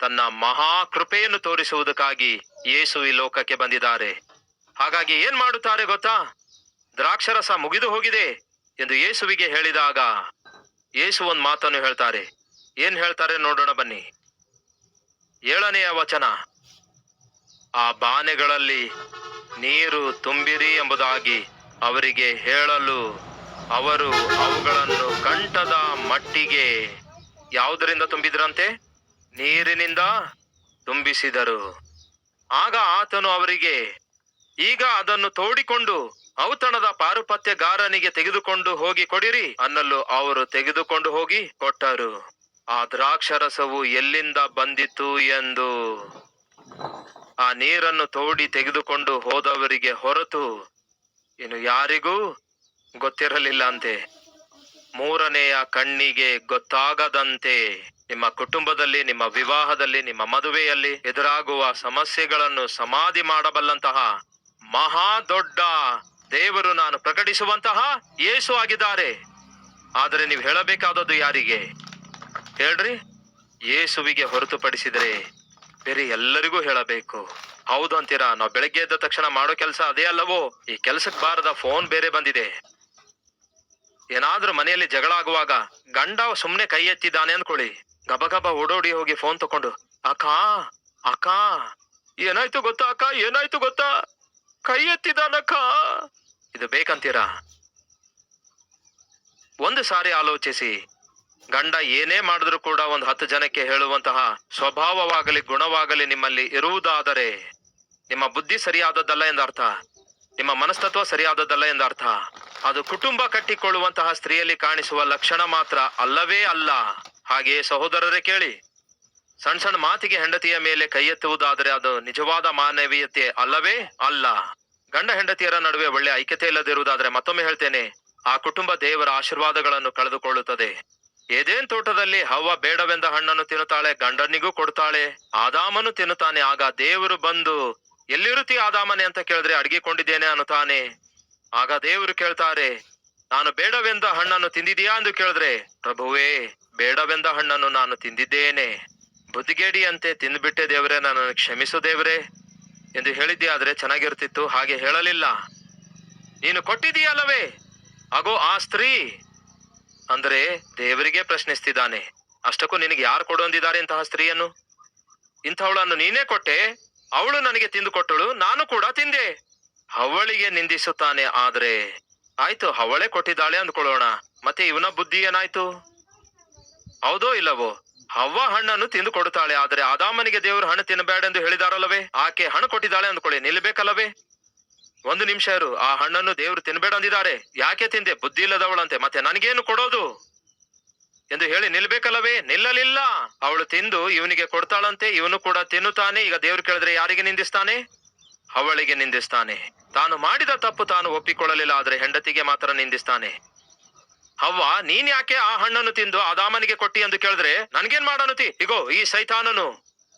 ತನ್ನ ಮಹಾ ಕೃಪೆಯನ್ನು ತೋರಿಸುವುದಕ್ಕಾಗಿ ಯೇಸು ಈ ಲೋಕಕ್ಕೆ ಬಂದಿದ್ದಾರೆ. ಹಾಗಾಗಿ ಏನ್ ಮಾಡುತ್ತಾರೆ ಗೊತ್ತಾ? ದ್ರಾಕ್ಷರಸ ಮುಗಿದು ಹೋಗಿದೆ ಎಂದು ಯೇಸುವಿಗೆ ಹೇಳಿದಾಗ ಯೇಸು ಒಂದು ಮಾತನ್ನು ಹೇಳ್ತಾರೆ. ಏನ್ ಹೇಳ್ತಾರೆ ನೋಡೋಣ ಬನ್ನಿ. ಏಳನೆಯ ವಚನ. ಆ ಬಾನೆಗಳಲ್ಲಿ ನೀರು ತುಂಬಿರಿ ಎಂಬುದಾಗಿ ಅವರಿಗೆ ಹೇಳಲು ಅವರು ಅವುಗಳನ್ನು ಕಂಠದ ಮಟ್ಟಿಗೆ ಯಾವುದರಿಂದ ತುಂಬಿದ್ರಂತೆ? ನೀರಿನಿಂದ ತುಂಬಿಸಿದರು. ಆಗ ಆತನು ಅವರಿಗೆ, ಈಗ ಅದನ್ನು ತೋಡಿಕೊಂಡು ಔತಣದ ಪಾರುಪತ್ಯಗಾರನಿಗೆ ತೆಗೆದುಕೊಂಡು ಹೋಗಿ ಕೊಡಿರಿ ಅನ್ನಲು ಅವರು ತೆಗೆದುಕೊಂಡು ಹೋಗಿ ಕೊಟ್ಟರು. ಆ ದ್ರಾಕ್ಷರಸವು ಎಲ್ಲಿಂದ ಬಂದಿತು ಎಂದು ಆ ನೀರನ್ನು ತೋಡಿ ತೆಗೆದುಕೊಂಡು ಹೋದವರಿಗೆ ಹೊರತು ಇನ್ನು ಯಾರಿಗೂ ಗೊತ್ತಿರಲಿಲ್ಲ ಅಂತೆ. ಮೂರನೆಯ ಕಣ್ಣಿಗೆ ಗೊತ್ತಾಗದಂತೆ ನಿಮ್ಮ ಕುಟುಂಬದಲ್ಲಿ, ನಿಮ್ಮ ವಿವಾಹದಲ್ಲಿ, ನಿಮ್ಮ ಮದುವೆಯಲ್ಲಿ ಎದುರಾಗುವ ಸಮಸ್ಯೆಗಳನ್ನು ಸಮಾಧಿ ಮಾಡಬಲ್ಲಂತಹ ಮಹಾ ದೊಡ್ಡ ದೇವರು ನಾನು ಪ್ರಕಟಿಸುವಂತಹ ಯೇಸು ಆಗಿದ್ದಾರೆ. ಆದರೆ ನೀವು ಹೇಳಬೇಕಾದದ್ದು ಯಾರಿಗೆ? ಹೇಳ್ರಿ. ಯೇಸುವಿಗೆ ಹೊರತುಪಡಿಸಿದರೆ ಬೇರೆ ಎಲ್ಲರಿಗೂ ಹೇಳಬೇಕು. ಹೌದು ಅಂತೀರಾ? ನಾವು ಬೆಳಗ್ಗೆ ಎದ್ದ ತಕ್ಷಣ ಮಾಡೋ ಕೆಲಸ ಅದೇ ಅಲ್ಲವೋ? ಈ ಕೆಲಸಕ್ಕೆ ಬಾರದ ಫೋನ್ ಬೇರೆ ಬಂದಿದೆ. ಏನಾದ್ರೂ ಮನೆಯಲ್ಲಿ ಜಗಳ ಆಗುವಾಗ ಗಂಡ ಸುಮ್ನೆ ಕೈ ಎತ್ತಿದ್ದಾನೆ ಅನ್ಕೊಳ್ಳಿ ಗಬಗಬ ಓಡೋಡಿ ಹೋಗಿ ಫೋನ್ ತಕೊಂಡು, ಅಕ್ಕ ಅಕ್ಕ, ಏನಾಯ್ತು ಗೊತ್ತಾ ಅಕ್ಕ, ಏನಾಯ್ತು ಗೊತ್ತಾ? ಕೈ ಎತ್ತಿದ್ದಾನಕ್ಕ ಇದು ಬೇಕಂತೀರಾ? ಒಂದು ಸಾರಿ ಆಲೋಚಿಸಿ. ಗಂಡ ಏನೇ ಮಾಡಿದ್ರು ಕೂಡ ಒಂದು ಹತ್ತು ಜನಕ್ಕೆ ಹೇಳುವಂತಹ ಸ್ವಭಾವವಾಗಲಿ ಗುಣವಾಗಲಿ ನಿಮ್ಮಲ್ಲಿ ಇರುವುದಾದರೆ ನಿಮ್ಮ ಬುದ್ಧಿ ಸರಿಯಾದದ್ದಲ್ಲ ಎಂದರ್ಥ. ನಿಮ್ಮ ಮನಸ್ತತ್ವ ಸರಿಯಾದದ್ದಲ್ಲ ಎಂದರ್ಥ ಅದು ಕುಟುಂಬ ಕಟ್ಟಿಕೊಳ್ಳುವಂತಹ ಸ್ತ್ರೀಯಲ್ಲಿ ಕಾಣಿಸುವ ಲಕ್ಷಣ ಮಾತ್ರ ಅಲ್ಲವೇ ಅಲ್ಲ. ಹಾಗೆಯೇ ಸಹೋದರರೇ ಕೇಳಿ. ಸಣ್ಣ ಸಣ್ಣ ಮಾತಿಗೆ ಹೆಂಡತಿಯ ಮೇಲೆ ಕೈ ಎತ್ತುವುದಾದರೆ ಅದು ನಿಜವಾದ ಮಾನವೀಯತೆ ಅಲ್ಲವೇ ಅಲ್ಲ. ಗಂಡ ಹೆಂಡತಿಯರ ನಡುವೆ ಒಳ್ಳೆ ಐಕ್ಯತೆ ಇಲ್ಲದಿರುವುದಾದ್ರೆ ಮತ್ತೊಮ್ಮೆ ಹೇಳ್ತೇನೆ, ಆ ಕುಟುಂಬ ದೇವರ ಆಶೀರ್ವಾದಗಳನ್ನು ಕಳೆದುಕೊಳ್ಳುತ್ತದೆ. ಏದೇನ್ ತೋಟದಲ್ಲಿ ಹವ್ವ ಬೇಡವೆಂದ ಹಣ್ಣನ್ನು ತಿನ್ನುತ್ತಾಳೆ, ಗಂಡನಿಗೂ ಕೊಡ್ತಾಳೆ, ಆದಾಮನು ತಿನ್ನುತ್ತಾನೆ, ಆಗ ದೇವರು ಬಂದು ಎಲ್ಲಿರುತ್ತಿ ಆದಾಮನೆ ಅಂತ ಕೇಳಿದ್ರೆ ಅಡಗಿಕೊಂಡಿದ್ದೇನೆ ಅನ್ನುತ್ತಾನೆ. ಆಗ ದೇವರು ಕೇಳ್ತಾರೆ, ನಾನು ಬೇಡವೆಂದ ಹಣ್ಣನ್ನು ತಿಂದಿದೀಯಾ ಎಂದು ಕೇಳಿದ್ರೆ, ಪ್ರಭುವೇ, ಬೇಡವೆಂದ ಹಣ್ಣನ್ನು ನಾನು ತಿಂದಿದ್ದೇನೆ. ಬುದ್ಧಿಗೇಡಿಯಂತೆ ತಿಂದುಬಿಟ್ಟೆ ದೇವ್ರೆ, ನನ್ನನ್ನು ಕ್ಷಮಿಸು ದೇವ್ರೆ ಎಂದು ಹೇಳಿದ್ದೆ, ಆದ್ರೆ ಚೆನ್ನಾಗಿರ್ತಿತ್ತು ಹಾಗೆ ಹೇಳಲಿಲ್ಲ. ನೀನು ಕೊಟ್ಟಿದೀಯಲ್ಲವೇ ಹಾಗೋ ಆ ಸ್ತ್ರೀ ಅಂದ್ರೆ ದೇವರಿಗೆ ಪ್ರಶ್ನಿಸ್ತಿದ್ದಾನೆ. ಅಷ್ಟಕ್ಕೂ ನಿನಗೆ ಯಾರು ಕೊಡೊಂದಿದ್ದಾರೆ ಇಂತಹ ಸ್ತ್ರೀಯನ್ನು? ಇಂಥವಳನ್ನು ನೀನೇ ಕೊಟ್ಟೆ? ಅವಳು ನನಗೆ ತಿಂದು ಕೊಟ್ಟಳು, ನಾನು ಕೂಡ ತಿಂದೆ. ಅವಳಿಗೆ ನಿಂದಿಸುತ್ತಾನೆ ಆದ್ರೆ, ಆಯ್ತು, ಅವಳೇ ಕೊಟ್ಟಿದ್ದಾಳೆ ಅಂದ್ಕೊಳ್ಳೋಣ. ಮತ್ತೆ ಇವನ ಬುದ್ಧಿ ಏನಾಯ್ತು? ಹೌದೋ ಇಲ್ಲವೋ? ಅವ್ವ ಹಣ್ಣನ್ನು ತಿಂದು ಕೊಡುತ್ತಾಳೆ ಆದ್ರೆ ಆದಾಮನಿಗೆ ದೇವರು ಹಣ್ಣು ತಿನ್ನಬೇಡ ಎಂದು ಹೇಳಿದಾರಲ್ಲವೇ? ಆಕೆ ಹಣ್ಣು ಕೊಟ್ಟಿದ್ದಾಳೆ ಅಂದ್ಕೊಳ್ಳಿ ನಿಲ್ಬೇಕಲ್ಲವೇ ಒಂದು ನಿಮಿಷ ಇರು, ಆ ಹಣ್ಣನ್ನು ದೇವರು ತಿನ್ಬೇಡ ಅಂದಿದ್ದಾರೆ. ಯಾಕೆ ತಿಂದೆ? ಬುದ್ಧಿ ಇಲ್ಲದವಳಂತೆ, ಮತ್ತೆ ನನಗೇನು ಕೊಡೋದು? ಎಂದು ಹೇಳಿ ನಿಲ್ಬೇಕಲ್ಲವೇ? ನಿಲ್ಲಲಿಲ್ಲ. ಅವಳು ತಿಂದು ಇವನಿಗೆ ಕೊಡ್ತಾಳಂತೆ, ಇವನು ಕೂಡ ತಿನ್ನುತ್ತಾನೆ. ಈಗ ದೇವ್ರು ಕೇಳಿದ್ರೆ ಯಾರಿಗೆ ನಿಂದಿಸ್ತಾನೆ? ಅವಳಿಗೆ ನಿಂದಿಸ್ತಾನೆ. ತಾನು ಮಾಡಿದ ತಪ್ಪು ತಾನು ಒಪ್ಪಿಕೊಳ್ಳಲಿಲ್ಲ, ಆದ್ರೆ ಹೆಂಡತಿಗೆ ಮಾತ್ರ ನಿಂದಿಸ್ತಾನೆ. ಅವ್ವ ನೀನ್ ಯಾಕೆ ಆ ಹಣ್ಣನ್ನು ತಿಂದು ಅದಾಮನಿಗೆ ಕೊಟ್ಟಿ ಎಂದು ಕೇಳಿದ್ರೆ ನನ್ಗೇನ್ ಮಾಡಾನುತಿ ಇಗೋ, ಈ ಸೈತಾನನು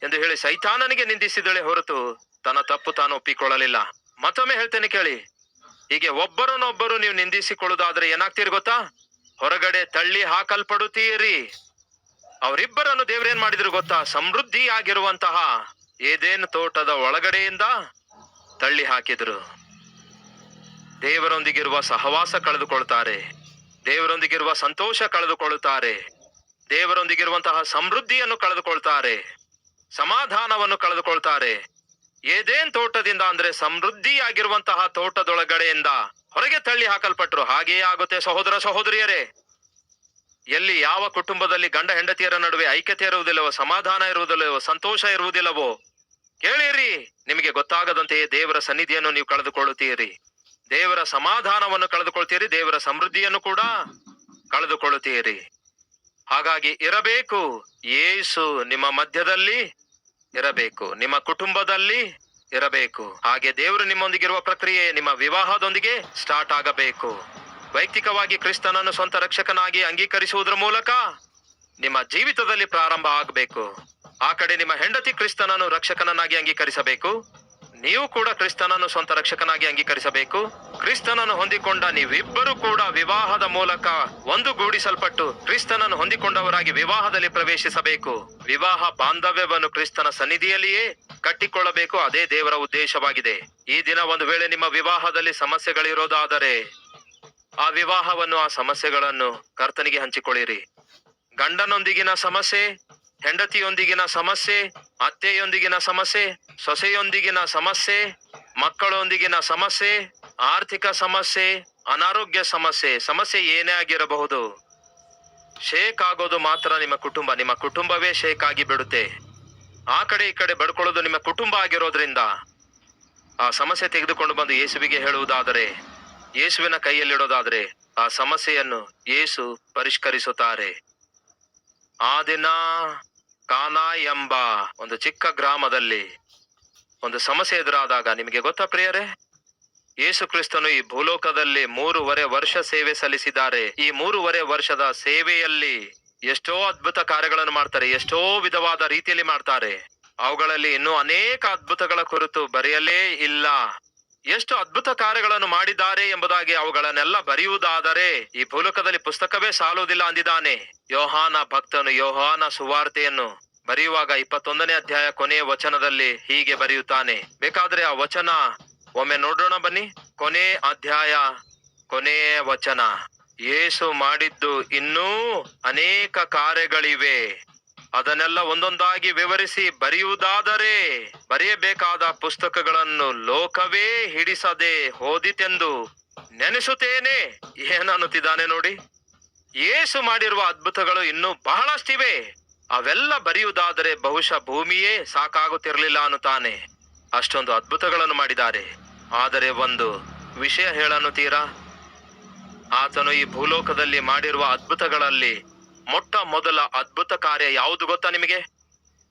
ಎಂದು ಹೇಳಿ ಸೈತಾನನಿಗೆ ನಿಂದಿಸಿದಳೆ ಹೊರತು ತನ್ನ ತಪ್ಪು ತಾನು ಒಪ್ಪಿಕೊಳ್ಳಲಿಲ್ಲ. ಮತ್ತೊಮ್ಮೆ ಹೇಳ್ತೇನೆ ಕೇಳಿ. ಹೀಗೆ ಒಬ್ಬರನ್ನೊಬ್ಬರು ನೀವು ನಿಂದಿಸಿಕೊಳ್ಳುವುದಾದ್ರೆ ಏನಾಗ್ತೀರಿ ಗೊತ್ತಾ? ಹೊರಗಡೆ ತಳ್ಳಿ ಹಾಕಲ್ಪಡುತ್ತೀರಿ. ಅವರಿಬ್ಬರನ್ನು ದೇವರೇನ್ ಮಾಡಿದ್ರು ಗೊತ್ತಾ? ಸಮೃದ್ಧಿಯಾಗಿರುವಂತಹ ಏದೇನು ತೋಟದ ಒಳಗಡೆಯಿಂದ ತಳ್ಳಿ ಹಾಕಿದ್ರು. ದೇವರೊಂದಿಗಿರುವ ಸಹವಾಸ ಕಳೆದುಕೊಳ್ತಾರೆ. ದೇವರೊಂದಿಗಿರುವ ಸಂತೋಷ ಕಳೆದುಕೊಳ್ಳುತ್ತಾರೆ ದೇವರೊಂದಿಗಿರುವಂತಹ ಸಮೃದ್ಧಿಯನ್ನು ಕಳೆದುಕೊಳ್ತಾರೆ. ಸಮಾಧಾನವನ್ನು ಕಳೆದುಕೊಳ್ತಾರೆ. ಏದೇನ್ ತೋಟದಿಂದ ಅಂದ್ರೆ ಸಮೃದ್ಧಿಯಾಗಿರುವಂತಹ ತೋಟದೊಳಗಡೆಯಿಂದ ಹೊರಗೆ ತಳ್ಳಿ ಹಾಕಲ್ಪಟ್ರು. ಹಾಗೆಯೇ ಆಗುತ್ತೆ ಸಹೋದರ ಸಹೋದರಿಯರೇ. ಎಲ್ಲಿ ಯಾವ ಕುಟುಂಬದಲ್ಲಿ ಗಂಡ ಹೆಂಡತಿಯರ ನಡುವೆ ಐಕ್ಯತೆ ಇರುವುದಿಲ್ಲವೋ, ಸಮಾಧಾನ ಇರುವುದಿಲ್ಲವೋ, ಸಂತೋಷ ಇರುವುದಿಲ್ಲವೋ, ಕೇಳಿರಿ. ನಿಮಗೆ ಗೊತ್ತಾಗದಂತೆಯೇ ದೇವರ ಸನ್ನಿಧಿಯನ್ನು ನೀವು ಕಳೆದುಕೊಳ್ಳುತ್ತೀರಿ. ದೇವರ ಸಮಾಧಾನವನ್ನು ಕಳೆದುಕೊಳ್ತೀರಿ, ದೇವರ ಸಮೃದ್ಧಿಯನ್ನು ಕೂಡ ಕಳೆದುಕೊಳ್ಳುತ್ತೀರಿ. ಹಾಗಾಗಿ ಇರಬೇಕು. ಏಸು ನಿಮ್ಮ ಮಧ್ಯದಲ್ಲಿ ಇರಬೇಕು. ನಿಮ್ಮ ಕುಟುಂಬದಲ್ಲಿ ಇರಬೇಕು. ಹಾಗೆ ದೇವರು ನಿಮ್ಮೊಂದಿಗಿರುವ ಪ್ರಕ್ರಿಯೆ ನಿಮ್ಮ ವಿವಾಹದೊಂದಿಗೆ ಸ್ಟಾರ್ಟ್ ಆಗಬೇಕು. ವೈಯಕ್ತಿಕವಾಗಿ ಕ್ರಿಸ್ತನನ್ನು ಸ್ವಂತ ರಕ್ಷಕನಾಗಿ ಅಂಗೀಕರಿಸುವುದರ ಮೂಲಕ ನಿಮ್ಮ ಜೀವಿತದಲ್ಲಿ ಪ್ರಾರಂಭ ಆಗಬೇಕು. ಆ ಕಡೆ ನಿಮ್ಮ ಹೆಂಡತಿ ಕ್ರಿಸ್ತನನ್ನು ರಕ್ಷಕನನ್ನಾಗಿ ಅಂಗೀಕರಿಸಬೇಕು. ನೀವು ಕೂಡ ಕ್ರಿಸ್ತನನ್ನು ಸ್ವಂತ ರಕ್ಷಕನಾಗಿ ಅಂಗೀಕರಿಸಬೇಕು. ಕ್ರಿಸ್ತನನ್ನು ಹೊಂದಿಕೊಂಡ ನೀವಿಬ್ಬರು ಕೂಡ ವಿವಾಹದ ಮೂಲಕ ಒಂದುಗೂಡಿಸಲ್ಪಟ್ಟು ಕ್ರಿಸ್ತನನ್ನು ಹೊಂದಿಕೊಂಡವರಾಗಿ ವಿವಾಹದಲ್ಲಿ ಪ್ರವೇಶಿಸಬೇಕು. ವಿವಾಹ ಬಾಂಧವ್ಯವನ್ನು ಕ್ರಿಸ್ತನ ಸನ್ನಿಧಿಯಲ್ಲಿಯೇ ಕಟ್ಟಿಕೊಳ್ಳಬೇಕು. ಅದೇ ದೇವರ ಉದ್ದೇಶವಾಗಿದೆ. ಈ ದಿನ ಒಂದು ವೇಳೆ ನಿಮ್ಮ ವಿವಾಹದಲ್ಲಿ ಸಮಸ್ಯೆಗಳಿರೋದಾದರೆ ಆ ವಿವಾಹವನ್ನು, ಆ ಸಮಸ್ಯೆಗಳನ್ನು ಕರ್ತನಿಗೆ ಹಂಚಿಕೊಳ್ಳಿರಿ. ಗಂಡನೊಂದಿಗಿನ ಸಮಸ್ಯೆ ಹೆಂಡತಿಯೊಂದಿಗಿನ ಸಮಸ್ಯೆ, ಅತ್ತೆಯೊಂದಿಗಿನ ಸಮಸ್ಯೆ, ಸೊಸೆಯೊಂದಿಗಿನ ಸಮಸ್ಯೆ, ಮಕ್ಕಳೊಂದಿಗಿನ ಸಮಸ್ಯೆ, ಆರ್ಥಿಕ ಸಮಸ್ಯೆ, ಅನಾರೋಗ್ಯ ಸಮಸ್ಯೆ ಸಮಸ್ಯೆ ಏನೇ ಆಗಿರಬಹುದು. ಶೇಕ್ ಆಗೋದು ಮಾತ್ರ ನಿಮ್ಮ ಕುಟುಂಬ, ನಿಮ್ಮ ಕುಟುಂಬವೇ ಶೇಕ್ ಆಗಿ ಬಿಡುತ್ತೆ. ಆ ಕಡೆ ಈ ಕಡೆ ಬಡ್ಕೊಳ್ಳೋದು ನಿಮ್ಮ ಕುಟುಂಬ ಆಗಿರೋದ್ರಿಂದ. ಆ ಸಮಸ್ಯೆ ತೆಗೆದುಕೊಂಡು ಬಂದು ಯೇಸುವಿಗೆ ಹೇಳುವುದಾದರೆ, ಯೇಸುವಿನ ಕೈಯಲ್ಲಿಡೋದಾದರೆ, ಆ ಸಮಸ್ಯೆಯನ್ನು ಯೇಸು ಪರಿಷ್ಕರಿಸುತ್ತಾರೆ. ಆ ದಿನ ಕಾನಾ ಎಂಬ ಒಂದು ಚಿಕ್ಕ ಗ್ರಾಮದಲ್ಲಿ ಒಂದು ಸಮಸ್ಯೆ ಎದುರಾದಾಗ, ನಿಮಗೆ ಗೊತ್ತಾ ಪ್ರಿಯರೇ? ಯೇಸು ಕ್ರಿಸ್ತನು ಈ ಭೂಲೋಕದಲ್ಲಿ ಮೂರುವರೆ ವರ್ಷ ಸೇವೆ ಸಲ್ಲಿಸಿದ್ದಾರೆ. ಈ ಮೂರುವರೆ ವರ್ಷದ ಸೇವೆಯಲ್ಲಿ ಎಷ್ಟೋ ಅದ್ಭುತ ಕಾರ್ಯಗಳನ್ನು ಮಾಡ್ತಾರೆ, ಎಷ್ಟೋ ವಿಧವಾದ ರೀತಿಯಲ್ಲಿ ಮಾಡ್ತಾರೆ. ಅವುಗಳಲ್ಲಿ ಇನ್ನೂ ಅನೇಕ ಅದ್ಭುತಗಳ ಕುರಿತು ಬರೆಯಲೇ ಇಲ್ಲ. ಎಷ್ಟು ಅದ್ಭುತ ಕಾರ್ಯಗಳನ್ನು ಮಾಡಿದ್ದಾರೆ ಎಂಬುದಾಗಿ ಅವುಗಳನ್ನೆಲ್ಲ ಬರೆಯುವುದಾದರೆ ಈ ಭೂಲೋಕದಲ್ಲಿ ಪುಸ್ತಕವೇ ಸಾಲುವುದಿಲ್ಲ ಅಂದಿದ್ದಾನೆ. ಯೋಹಾನ ಭಕ್ತನು ಯೋಹಾನ ಸುವಾರ್ತೆಯನ್ನು ಬರೆಯುವಾಗ ಇಪ್ಪತ್ತೊಂದನೇ ಅಧ್ಯಾಯ ಕೊನೆಯ ವಚನದಲ್ಲಿ ಹೀಗೆ ಬರೆಯುತ್ತಾನೆ. ಬೇಕಾದ್ರೆ ಆ ವಚನ ಒಮ್ಮೆ ನೋಡೋಣ ಬನ್ನಿ. ಕೊನೆ ಅಧ್ಯಾಯ ಕೊನೆಯ ವಚನ. ಯೇಸು ಮಾಡಿದ್ದು ಇನ್ನೂ ಅನೇಕ ಕಾರ್ಯಗಳಿವೆ. ಅದನ್ನೆಲ್ಲ ಒಂದೊಂದಾಗಿ ವಿವರಿಸಿ ಬರೆಯುವುದಾದರೆ ಬರೆಯಬೇಕಾದ ಪುಸ್ತಕಗಳನ್ನು ಲೋಕವೇ ಹಿಡಿಸದೆ ಹೋದಿತೆಂದು ನೆನೆಸುತ್ತೇನೆ. ಏನನ್ನುತ್ತಿದ್ದಾನೆ ನೋಡಿ? ಏಸು ಮಾಡಿರುವ ಅದ್ಭುತಗಳು ಇನ್ನೂ ಬಹಳಷ್ಟಿವೆ. ಅವೆಲ್ಲ ಬರೆಯುವುದಾದರೆ ಬಹುಶಃ ಭೂಮಿಯೇ ಸಾಕಾಗುತ್ತಿರಲಿಲ್ಲ ಅನ್ನುತ್ತಾನೆ. ಅಷ್ಟೊಂದು ಅದ್ಭುತಗಳನ್ನು ಮಾಡಿದ್ದಾರೆ. ಆದರೆ ಒಂದು ವಿಷಯ ಹೇಳನ್ನುತ್ತೀರಾ? ಆತನು ಈ ಭೂಲೋಕದಲ್ಲಿ ಮಾಡಿರುವ ಅದ್ಭುತಗಳಲ್ಲಿ ಮೊಟ್ಟ ಮೊದಲ ಅದ್ಭುತ ಕಾರ್ಯ ಯಾವುದು ಗೊತ್ತಾ ನಿಮಗೆ?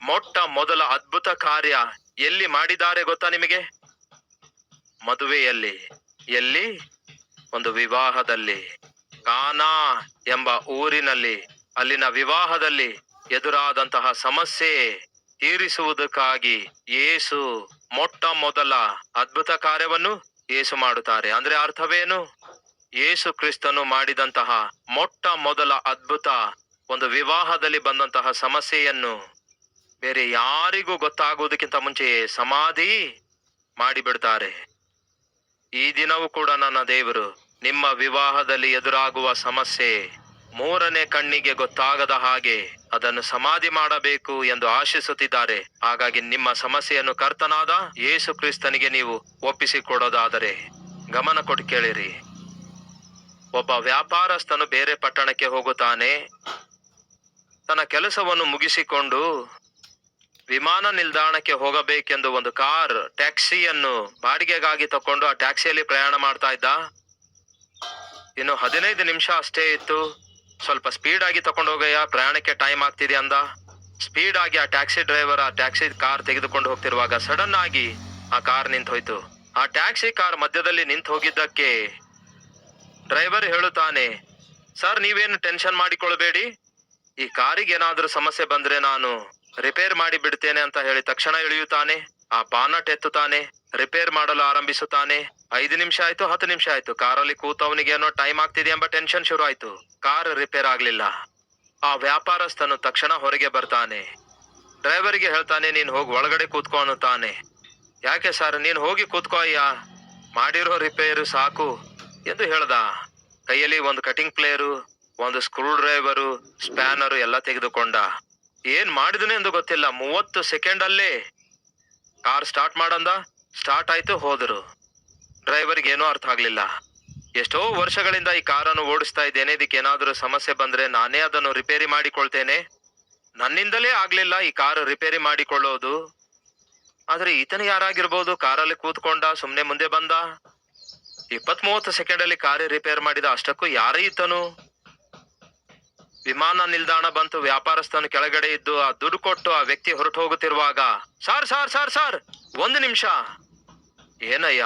ಮೊಟ್ಟ ಮೊದಲ ಅದ್ಭುತ ಕಾರ್ಯ ಎಲ್ಲಿ ಮಾಡಿದ್ದಾರೆ ಗೊತ್ತಾ ನಿಮಗೆ? ಮದುವೆಯಲ್ಲಿ. ಎಲ್ಲಿ? ಒಂದು ವಿವಾಹದಲ್ಲಿ. ಕಾನಾ ಎಂಬ ಊರಿನಲ್ಲಿ. ಅಲ್ಲಿನ ವಿವಾಹದಲ್ಲಿ ಎದುರಾದಂತಹ ಸಮಸ್ಯೆ ತೀರಿಸುವುದಕ್ಕಾಗಿ ಏಸು ಮೊಟ್ಟ ಮೊದಲ ಅದ್ಭುತ ಕಾರ್ಯವನ್ನು ಏಸು ಮಾಡುತ್ತಾರೆ. ಅಂದ್ರೆ ಅರ್ಥವೇನು? ಯೇಸು ಕ್ರಿಸ್ತನು ಮಾಡಿದಂತಹ ಮೊಟ್ಟ ಮೊದಲ ಅದ್ಭುತ ಒಂದು ವಿವಾಹದಲ್ಲಿ ಬಂದಂತಹ ಸಮಸ್ಯೆಯನ್ನು ಬೇರೆ ಯಾರಿಗೂ ಗೊತ್ತಾಗುವುದಕ್ಕಿಂತ ಮುಂಚೆಯೇ ಸಮಾಧಿ ಮಾಡಿಬಿಡ್ತಾರೆ. ಈ ದಿನವೂ ಕೂಡ ನನ್ನ ದೇವರು ನಿಮ್ಮ ವಿವಾಹದಲ್ಲಿ ಎದುರಾಗುವ ಸಮಸ್ಯೆ ಮೂರನೇ ಕಣ್ಣಿಗೆ ಗೊತ್ತಾಗದ ಹಾಗೆ ಅದನ್ನು ಸಮಾಧಿ ಮಾಡಬೇಕು ಎಂದು ಆಶಿಸುತ್ತಿದ್ದಾರೆ. ಹಾಗಾಗಿ ನಿಮ್ಮ ಸಮಸ್ಯೆಯನ್ನು ಕರ್ತನಾದ ಯೇಸು ಕ್ರಿಸ್ತನಿಗೆ ನೀವು ಒಪ್ಪಿಸಿಕೊಡೋದಾದರೆ ಗಮನ ಕೊಟ್ಟು ಕೇಳಿರಿ. ಒಬ್ಬ ವ್ಯಾಪಾರಸ್ಥನು ಬೇರೆ ಪಟ್ಟಣಕ್ಕೆ ಹೋಗುತ್ತಾನೆ. ತನ್ನ ಕೆಲಸವನ್ನು ಮುಗಿಸಿಕೊಂಡು ವಿಮಾನ ನಿಲ್ದಾಣಕ್ಕೆ ಹೋಗಬೇಕೆಂದು ಒಂದು ಕಾರ್ ಟ್ಯಾಕ್ಸಿಯನ್ನು ಬಾಡಿಗೆಗಾಗಿ ತಕೊಂಡು ಆ ಟ್ಯಾಕ್ಸಿಯಲ್ಲಿ ಪ್ರಯಾಣ ಮಾಡ್ತಾ ಇದ್ದ. ಇನ್ನು ಹದಿನೈದು ನಿಮಿಷ ಅಷ್ಟೇ ಇತ್ತು. ಸ್ವಲ್ಪ ಸ್ಪೀಡ್ ಆಗಿ ತಕೊಂಡು ಹೋಗಯ್ಯ, ಪ್ರಯಾಣಕ್ಕೆ ಟೈಮ್ ಆಗ್ತಿದೆ ಅಂದ. ಸ್ಪೀಡ್ ಆಗಿ ಆ ಟ್ಯಾಕ್ಸಿ ಡ್ರೈವರ್ ಆ ಟ್ಯಾಕ್ಸಿ ಕಾರ್ ತೆಗೆದುಕೊಂಡು ಹೋಗ್ತಿರುವಾಗ ಸಡನ್ ಆಗಿ ಆ ಕಾರ್ ನಿಂತು ಹೋಯ್ತು ಆ ಟ್ಯಾಕ್ಸಿ ಕಾರ್ ಮಧ್ಯದಲ್ಲಿ ನಿಂತು ಹೋಗಿದ್ದಕ್ಕೆ ಡ್ರೈವರ್ ಹೇಳುತ್ತಾನೆ, ಸರ್, ನೀವೇನು ಟೆನ್ಷನ್ ಮಾಡಿಕೊಳ್ಬೇಡಿ ಈ ಕಾರಿಗೆ ಏನಾದರೂ ಸಮಸ್ಯೆ ಬಂದ್ರೆ ನಾನು ರಿಪೇರ್ ಮಾಡಿ ಬಿಡ್ತೇನೆ ಅಂತ ಹೇಳಿ ತಕ್ಷಣ ಇಳಿಯುತ್ತಾನೆ. ಆ ಬಾನಟ್ ಎತ್ತುತ್ತಾನೆ, ರಿಪೇರ್ ಮಾಡಲು ಆರಂಭಿಸುತ್ತಾನೆ. ಐದು ನಿಮಿಷ ಆಯ್ತು, ಹತ್ತು ನಿಮಿಷ ಆಯ್ತು. ಕಾರಲ್ಲಿ ಕೂತವನಿಗೆ ಏನೋ ಟೈಮ್ ಆಗ್ತಿದೆ ಎಂಬ ಟೆನ್ಷನ್ ಶುರು ಆಯ್ತು. ಕಾರ್ ರಿಪೇರ್ ಆಗ್ಲಿಲ್ಲ. ಆ ವ್ಯಾಪಾರಸ್ಥನು ತಕ್ಷಣ ಹೊರಗೆ ಬರ್ತಾನೆ. ಡ್ರೈವರ್ಗೆ ಹೇಳ್ತಾನೆ, ನೀನ್ ಹೋಗಿ ಒಳಗಡೆ ಕೂತ್ಕೊ ಅನ್ನುತ್ತಾನೆ. ಯಾಕೆ ಸರ್, ನೀನ್ ಹೋಗಿ ಕೂತ್ಕೋ ಅಯ್ಯ? ಮಾಡಿರೋ ರಿಪೇರ್ ಸಾಕು. ಎಂದು ಹೇಳ್ದ. ಕೈಯಲ್ಲಿ ಒಂದು ಕಟಿಂಗ್ ಪ್ಲೇಯರು ಒಂದು ಸ್ಕ್ರೂ ಡ್ರೈವರು ಸ್ಪ್ಯಾನರು ಎಲ್ಲ ತೆಗೆದುಕೊಂಡ. ಏನ್ ಮಾಡಿದನೆ ಎಂದು ಗೊತ್ತಿಲ್ಲ. ಮೂವತ್ತು ಸೆಕೆಂಡ್ ಅಲ್ಲೇ ಕಾರ್ ಸ್ಟಾರ್ಟ್ ಮಾಡಂದ. ಸ್ಟಾರ್ಟ್ ಆಯ್ತು, ಹೋದರು. ಡ್ರೈವರ್ಗೆ ಏನೂ ಅರ್ಥ ಆಗ್ಲಿಲ್ಲ. ಎಷ್ಟೋ ವರ್ಷಗಳಿಂದ ಈ ಕಾರನ್ನು ಓಡಿಸ್ತಾ ಇದ್ದೇನೆ. ಇದಕ್ಕೆ ಏನಾದರೂ ಸಮಸ್ಯೆ ಬಂದ್ರೆ ನಾನೇ ಅದನ್ನು ರಿಪೇರಿ ಮಾಡಿಕೊಳ್ತೇನೆ. ನನ್ನಿಂದಲೇ ಆಗ್ಲಿಲ್ಲ ಈ ಕಾರು ರಿಪೇರಿ ಮಾಡಿಕೊಳ್ಳೋದು. ಆದ್ರೆ ಈತನ ಯಾರಾಗಿರ್ಬೋದು? ಕಾರಲ್ಲಿ ಕೂತ್ಕೊಂಡ ಸುಮ್ಮನೆ ಮುಂದೆ ಬಂದ. ಇಪ್ಪತ್ ಮೂವತ್ತು ಸೆಕೆಂಡ್ ಅಲ್ಲಿ ಕಾರೇ ರಿಪೇರ್ ಮಾಡಿದ ಅಷ್ಟಕ್ಕೂ ಯಾರೇ ಇದ್ದನು. ವಿಮಾನ ನಿಲ್ದಾಣ ಬಂತು, ವ್ಯಾಪಾರಸ್ಥನು ಕೆಳಗಡೆ ಇದ್ದು ಆ ದುಡ್ಡು ಕೊಟ್ಟು ಆ ವ್ಯಕ್ತಿ ಹೊರಟು ಹೋಗುತ್ತಿರುವಾಗ, ಸಾರ್ ಸಾರ್ ಸಾರ್ ಸಾರ್, ಒಂದು ನಿಮಿಷ. ಏನಯ್ಯ?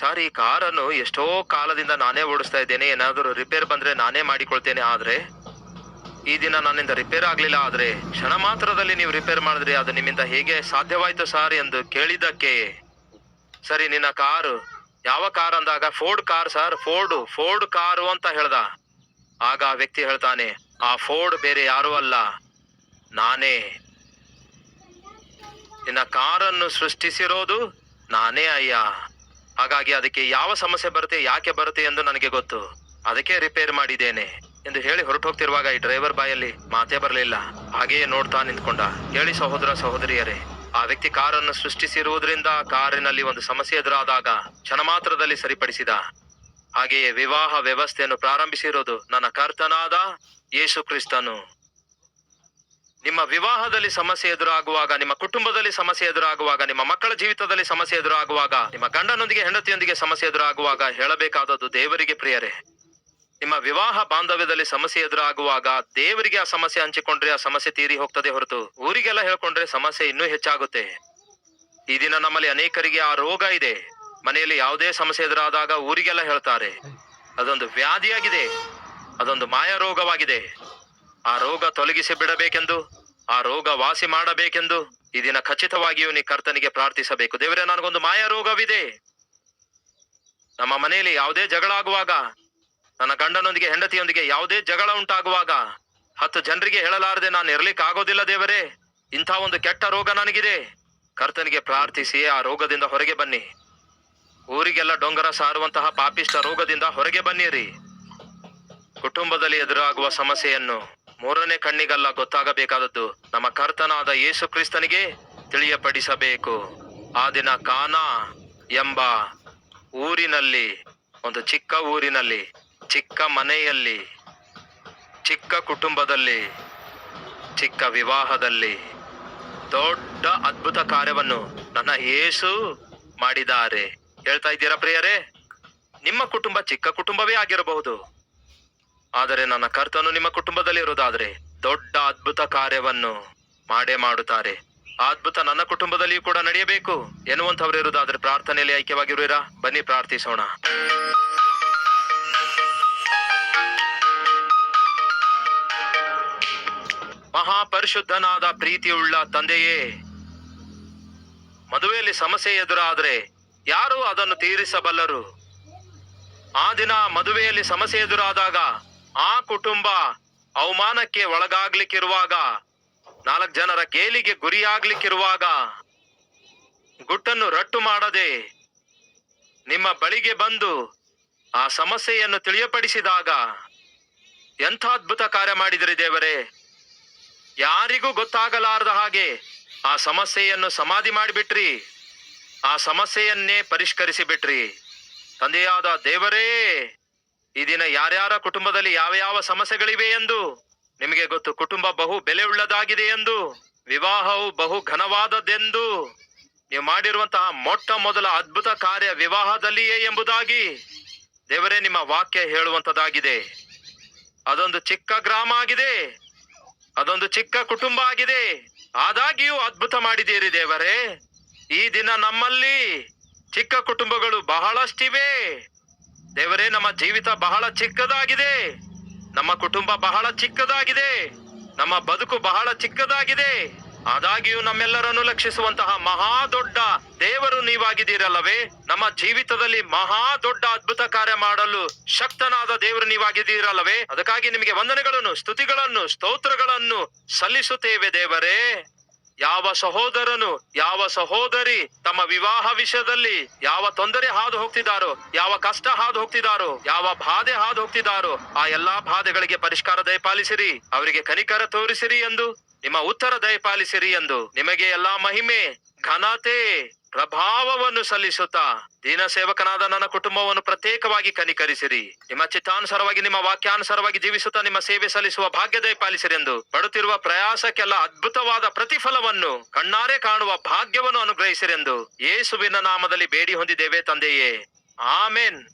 ಸರ್, ಈ ಕಾರನ್ನು ಎಷ್ಟೋ ಕಾಲದಿಂದ ನಾನೇ ಓಡಿಸ್ತಾ ಇದ್ದೇನೆ, ಏನಾದರೂ ರಿಪೇರ್ ಬಂದ್ರೆ ನಾನೇ ಮಾಡಿಕೊಳ್ತೇನೆ, ಆದ್ರೆ ಈ ದಿನ ನನ್ನಿಂದ ರಿಪೇರ್ ಆಗಲಿಲ್ಲ, ಆದ್ರೆ ಕ್ಷಣ ಮಾತ್ರದಲ್ಲಿ ನೀವು ರಿಪೇರ್ ಮಾಡಿದ್ರಿ, ಅದು ನಿಮ್ಮಿಂದ ಹೇಗೆ ಸಾಧ್ಯವಾಯ್ತು, ಸರ್? ಎಂದು ಕೇಳಿದ್ದಕ್ಕೆ, ಸರಿ, ನಿನ್ನ ಕಾರು ಯಾವ ಕಾರ್ ಅಂದಾಗ Ford car sir Ford Ford car ಅಂತ ಹೇಳ್ದ. ಆಗ ಆ ವ್ಯಕ್ತಿ ಹೇಳ್ತಾನೆ, ಆ ಫೋರ್ಡ್ ಬೇರೆ ಯಾರೂ ಅಲ್ಲ. ನಾನೇ. ನಿನ್ನ ಕಾರನ್ನು ಸೃಷ್ಟಿಸಿರೋದು ನಾನೇ ಅಯ್ಯ. ಹಾಗಾಗಿ ಅದಕ್ಕೆ ಯಾವ ಸಮಸ್ಯೆ ಬರುತ್ತೆ, ಯಾಕೆ ಬರುತ್ತೆ ಎಂದು ನನಗೆ ಗೊತ್ತು. ಅದಕ್ಕೆ ರಿಪೇರ್ ಮಾಡಿದ್ದೇನೆ ಎಂದು ಹೇಳಿ ಹೊರಟು ಹೋಗ್ತಿರುವಾಗ ಈ ಡ್ರೈವರ್ ಬಾಯಲ್ಲಿ ಮಾತೇ ಬರಲಿಲ್ಲ. ಹಾಗೆಯೇ ನೋಡ್ತಾ ನಿಂತ್ಕೊಂಡ. ಹೇಳಿ ಸಹೋದರ, ಸಹೋದರಿಯರೇ ಆ ವ್ಯಕ್ತಿ ಕಾರನ್ನು ಸೃಷ್ಟಿಸಿರುವುದರಿಂದ ಕಾರಿನಲ್ಲಿ ಒಂದು ಸಮಸ್ಯೆ ಎದುರಾದಾಗ ಕ್ಷಣ ಮಾತ್ರದಲ್ಲಿ ಸರಿಪಡಿಸಿದ. ಹಾಗೆಯೇ ವಿವಾಹ ವ್ಯವಸ್ಥೆಯನ್ನು ಪ್ರಾರಂಭಿಸಿರೋದು ನನ್ನ ಕರ್ತನಾದ ಯೇಸು ಕ್ರಿಸ್ತನು. ನಿಮ್ಮ ವಿವಾಹದಲ್ಲಿ ಸಮಸ್ಯೆ ಎದುರಾಗುವಾಗ, ನಿಮ್ಮ ಕುಟುಂಬದಲ್ಲಿ ಸಮಸ್ಯೆ ಎದುರಾಗುವಾಗ, ನಿಮ್ಮ ಮಕ್ಕಳ ಜೀವಿತದಲ್ಲಿ ಸಮಸ್ಯೆ ಎದುರಾಗುವಾಗ, ನಿಮ್ಮ ಗಂಡನೊಂದಿಗೆ, ಹೆಂಡತಿಯೊಂದಿಗೆ ಸಮಸ್ಯೆ ಎದುರಾಗುವಾಗ ಹೇಳಬೇಕಾದದ್ದು ದೇವರಿಗೆ ಪ್ರಿಯರೇ. ನಿಮ್ಮ ವಿವಾಹ ಬಾಂಧವ್ಯದಲ್ಲಿ ಸಮಸ್ಯೆ ಎದುರಾಗುವಾಗ ದೇವರಿಗೆ ಆ ಸಮಸ್ಯೆ ಹಂಚಿಕೊಂಡ್ರೆ ಆ ಸಮಸ್ಯೆ ತೀರಿ ಹೋಗ್ತದೆ ಹೊರತು ಊರಿಗೆಲ್ಲ ಹೇಳ್ಕೊಂಡ್ರೆ ಸಮಸ್ಯೆ ಇನ್ನೂ ಹೆಚ್ಚಾಗುತ್ತೆ. ಈ ದಿನ ನಮ್ಮಲ್ಲಿ ಅನೇಕರಿಗೆ ಆ ರೋಗ ಇದೆ. ಮನೆಯಲ್ಲಿ ಯಾವುದೇ ಸಮಸ್ಯೆ ಎದುರಾದಾಗ ಊರಿಗೆಲ್ಲ ಹೇಳ್ತಾರೆ. ಅದೊಂದು ವ್ಯಾಧಿಯಾಗಿದೆ. ಅದೊಂದು ಮಾಯ ರೋಗವಾಗಿದೆ. ಆ ರೋಗ ತೊಲಗಿಸಿ ಬಿಡಬೇಕೆಂದು, ಆ ರೋಗ ವಾಸಿ ಮಾಡಬೇಕೆಂದು ಈ ದಿನ ಖಚಿತವಾಗಿಯೂ ನೀ ಕರ್ತನಿಗೆ ಪ್ರಾರ್ಥಿಸಬೇಕು. ದೇವರೇ, ನನಗೊಂದು ಮಾಯ ರೋಗವಿದೆ. ನಮ್ಮ ಮನೆಯಲ್ಲಿ ಯಾವುದೇ ಜಗಳ ಆಗುವಾಗ ನನ್ನ ಗಂಡನೊಂದಿಗೆ ಹೆಂಡತಿಯೊಂದಿಗೆ ಯಾವುದೇ ಜಗಳ ಉಂಟಾಗುವಾಗ ಹತ್ತು ಜನರಿಗೆ ಹೇಳಲಾರದೆ ನಾನು ಇರ್ಲಿಕ್ಕೆ ಆಗೋದಿಲ್ಲ ದೇವರೇ. ಇಂಥ ಒಂದು ಕೆಟ್ಟ ರೋಗ ನನಗಿದೆ. ಕರ್ತನಿಗೆ ಪ್ರಾರ್ಥಿಸಿ ಆ ರೋಗದಿಂದ ಹೊರಗೆ ಬನ್ನಿ. ಊರಿಗೆಲ್ಲ ಡೊಂಗರ ಸಾರುವಂತಹ ಪಾಪಿಷ್ಟ ರೋಗದಿಂದ ಹೊರಗೆ ಬನ್ನಿರಿ. ಕುಟುಂಬದಲ್ಲಿ ಎದುರಾಗುವ ಸಮಸ್ಯೆಯನ್ನು ಮೂರನೇ ಕಣ್ಣಿಗಲ್ಲ ಗೊತ್ತಾಗಬೇಕಾದದ್ದು ನಮ್ಮ ಕರ್ತನಾದ ಯೇಸು ಕ್ರಿಸ್ತನಿಗೆ ತಿಳಿಯಪಡಿಸಬೇಕು. ಆ ದಿನ ಕಾನಾ ಎಂಬ ಊರಿನಲ್ಲಿ, ಒಂದು ಚಿಕ್ಕ ಊರಿನಲ್ಲಿ ಚಿಕ್ಕ ಮನೆಯಲ್ಲಿ, ಚಿಕ್ಕ ಕುಟುಂಬದಲ್ಲಿ, ಚಿಕ್ಕ ವಿವಾಹದಲ್ಲಿ ದೊಡ್ಡ ಅದ್ಭುತ ಕಾರ್ಯವನ್ನು ನನ್ನ ಯೇಸು ಮಾಡಿದ್ದಾರೆ. ಹೇಳ್ತಾ ಇದ್ದೀರಾ ಪ್ರಿಯರೇ? ನಿಮ್ಮ ಕುಟುಂಬ ಚಿಕ್ಕ ಕುಟುಂಬವೇ ಆಗಿರಬಹುದು. ಆದರೆ ನನ್ನ ಕರ್ತನು ನಿಮ್ಮ ಕುಟುಂಬದಲ್ಲಿ ಇರುವುದಾದ್ರೆ ದೊಡ್ಡ ಅದ್ಭುತ ಕಾರ್ಯವನ್ನು ಮಾಡೇ ಮಾಡುತ್ತಾರೆ. ಅದ್ಭುತ ನನ್ನ ಕುಟುಂಬದಲ್ಲಿಯೂ ಕೂಡ ನಡೆಯಬೇಕು ಎನ್ನುವಂಥವ್ರು ಇರುವುದಾದ್ರೆ ಪ್ರಾರ್ಥನೆಯಲ್ಲಿ ಐಕ್ಯವಾಗಿರುವಿರಾ? ಬನ್ನಿ ಪ್ರಾರ್ಥಿಸೋಣ. ಮಹಾಪರಿಶುದ್ಧನಾದ ಪ್ರೀತಿಯುಳ್ಳ ತಂದೆಯೇ, ಮದುವೆಯಲ್ಲಿ ಸಮಸ್ಯೆ ಎದುರಾದ್ರೆ ಯಾರು ಅದನ್ನು ತೀರಿಸಬಲ್ಲರು? ಆ ದಿನ ಮದುವೆಯಲ್ಲಿ ಸಮಸ್ಯೆ ಎದುರಾದಾಗ ಆ ಕುಟುಂಬ ಅವಮಾನಕ್ಕೆ ಒಳಗಾಗ್ಲಿಕ್ಕಿರುವಾಗ, ನಾಲ್ಕು ಜನರ ಗೇಲಿಗೆ ಗುರಿಯಾಗ್ಲಿಕ್ಕಿರುವಾಗ, ಗುಟ್ಟನ್ನು ರಟ್ಟು ಮಾಡದೆ ನಿಮ್ಮ ಬಳಿಗೆ ಬಂದು ಆ ಸಮಸ್ಯೆಯನ್ನು ತಿಳಿಯಪಡಿಸಿದಾಗ ಎಂಥ ಅದ್ಭುತ ಕಾರ್ಯ ಮಾಡಿದಿರಿ ದೇವರೇ? ಯಾರಿಗೂ ಗೊತ್ತಾಗಲಾರದ ಹಾಗೆ ಆ ಸಮಸ್ಯೆಯನ್ನು ಸಮಾಧಿ ಮಾಡಿಬಿಟ್ರಿ. ಆ ಸಮಸ್ಯೆಯನ್ನೇ ಪರಿಷ್ಕರಿಸಿ ಬಿಟ್ರಿ ತಂದೆಯಾದ ದೇವರೇ, ಈ ದಿನ ಯಾರ್ಯಾರ ಕುಟುಂಬದಲ್ಲಿ ಯಾವ ಯಾವ ಸಮಸ್ಯೆಗಳಿವೆ ಎಂದು ನಿಮಗೆ ಗೊತ್ತು. ಕುಟುಂಬ ಬಹು ಬೆಲೆ ಉಳ್ಳದಾಗಿದೆ ಎಂದು, ವಿವಾಹವು ಬಹು ಘನವಾದದ್ದೆಂದು, ನೀವು ಮಾಡಿರುವಂತಹ ಮೊಟ್ಟ ಮೊದಲ ಅದ್ಭುತ ಕಾರ್ಯ ವಿವಾಹದಲ್ಲಿಯೇ ಎಂಬುದಾಗಿ ದೇವರೇ ನಿಮ್ಮ ವಾಕ್ಯ ಹೇಳುವಂತದಾಗಿದೆ ಅದೊಂದು ಚಿಕ್ಕ ಗ್ರಾಮ ಆಗಿದೆ. ಅದೊಂದು ಚಿಕ್ಕ ಕುಟುಂಬ ಆಗಿದೆ. ಆದಾಗಿಯೂ ಅದ್ಭುತ ಮಾಡಿದ್ದೀರಿ ದೇವರೇ. ಈ ದಿನ ನಮ್ಮಲ್ಲಿ ಚಿಕ್ಕ ಕುಟುಂಬಗಳು ಬಹಳಷ್ಟಿವೆ. ದೇವರೇ, ನಮ್ಮ ಜೀವಿತ ಬಹಳ ಚಿಕ್ಕದಾಗಿದೆ. ನಮ್ಮ ಕುಟುಂಬ ಬಹಳ ಚಿಕ್ಕದಾಗಿದೆ. ನಮ್ಮ ಬದುಕು ಬಹಳ ಚಿಕ್ಕದಾಗಿದೆ. ಆದಾಗ್ಯೂ ನಮ್ಮೆಲ್ಲರನ್ನು ಲಕ್ಷಿಸುವಂತಹ ಮಹಾ ದೊಡ್ಡ ದೇವರು ನೀವಾಗಿದ್ದೀರಲ್ಲವೇ? ನಮ್ಮ ಜೀವಿತದಲ್ಲಿ ಮಹಾ ದೊಡ್ಡ ಅದ್ಭುತ ಕಾರ್ಯ ಮಾಡಲು ಶಕ್ತನಾದ ದೇವರು ನೀವಾಗಿದ್ದೀರಲ್ಲವೇ? ಅದಕ್ಕಾಗಿ ನಿಮಗೆ ವಂದನೆಗಳನ್ನು, ಸ್ತುತಿಗಳನ್ನು, ಸ್ತೋತ್ರಗಳನ್ನು ಸಲ್ಲಿಸುತ್ತೇವೆ ದೇವರೇ. ಯಾವ ಸಹೋದರನು, ಯಾವ ಸಹೋದರಿ ತಮ್ಮ ವಿವಾಹ ವಿಷಯದಲ್ಲಿ ಯಾವ ತೊಂದರೆ ಹಾದು ಹೋಗ್ತಿದ್ದಾರೋ, ಯಾವ ಕಷ್ಟ ಹಾದು ಹೋಗ್ತಿದ್ದಾರೋ, ಯಾವ ಬಾಧೆ ಹಾದು ಹೋಗ್ತಿದ್ದಾರೋ, ಆ ಎಲ್ಲಾ ಬಾಧೆಗಳಿಗೆ ಪರಿಷ್ಕಾರ ದಯಪಾಲಿಸಿರಿ, ಅವರಿಗೆ ಕನಿಕರ ತೋರಿಸಿರಿ ಎಂದು ನಿಮ್ಮ ಉತ್ತರ ದಯಪಾಲಿಸಿರಿ ಎಂದು ನಿಮಗೆ ಎಲ್ಲಾ ಮಹಿಮೆ, ಘನತೆ, ಪ್ರಭಾವವನ್ನು ಸಲ್ಲಿಸುತ್ತಾ ದೀನ ಸೇವಕನಾದ ನನ್ನ ಕುಟುಂಬವನ್ನು ಪ್ರತ್ಯೇಕವಾಗಿ ಕನಿಕರಿಸಿರಿ. ನಿಮ್ಮ ಚಿತ್ತಾನುಸಾರವಾಗಿ, ನಿಮ್ಮ ವಾಕ್ಯಾನುಸಾರವಾಗಿ ಜೀವಿಸುತ್ತಾ ನಿಮ್ಮ ಸೇವೆ ಸಲ್ಲಿಸುವ ಭಾಗ್ಯ ದಯಪಾಲಿಸಿರಿ ಎಂದು ಪಡುತ್ತಿರುವ ಪ್ರಯಾಸಕ್ಕೆಲ್ಲ ಅದ್ಭುತವಾದ ಪ್ರತಿಫಲವನ್ನು, ಕಣ್ಣಾರೆ ಕಾಣುವ ಭಾಗ್ಯವನ್ನು ಅನುಗ್ರಹಿಸಿರೆಂದು ಯೇಸುವಿನ ನಾಮದಲ್ಲಿ ಬೇಡಿ ಹೊಂದಿದ್ದೇವೆ ತಂದೆಯೇ. ಆಮೇನ್.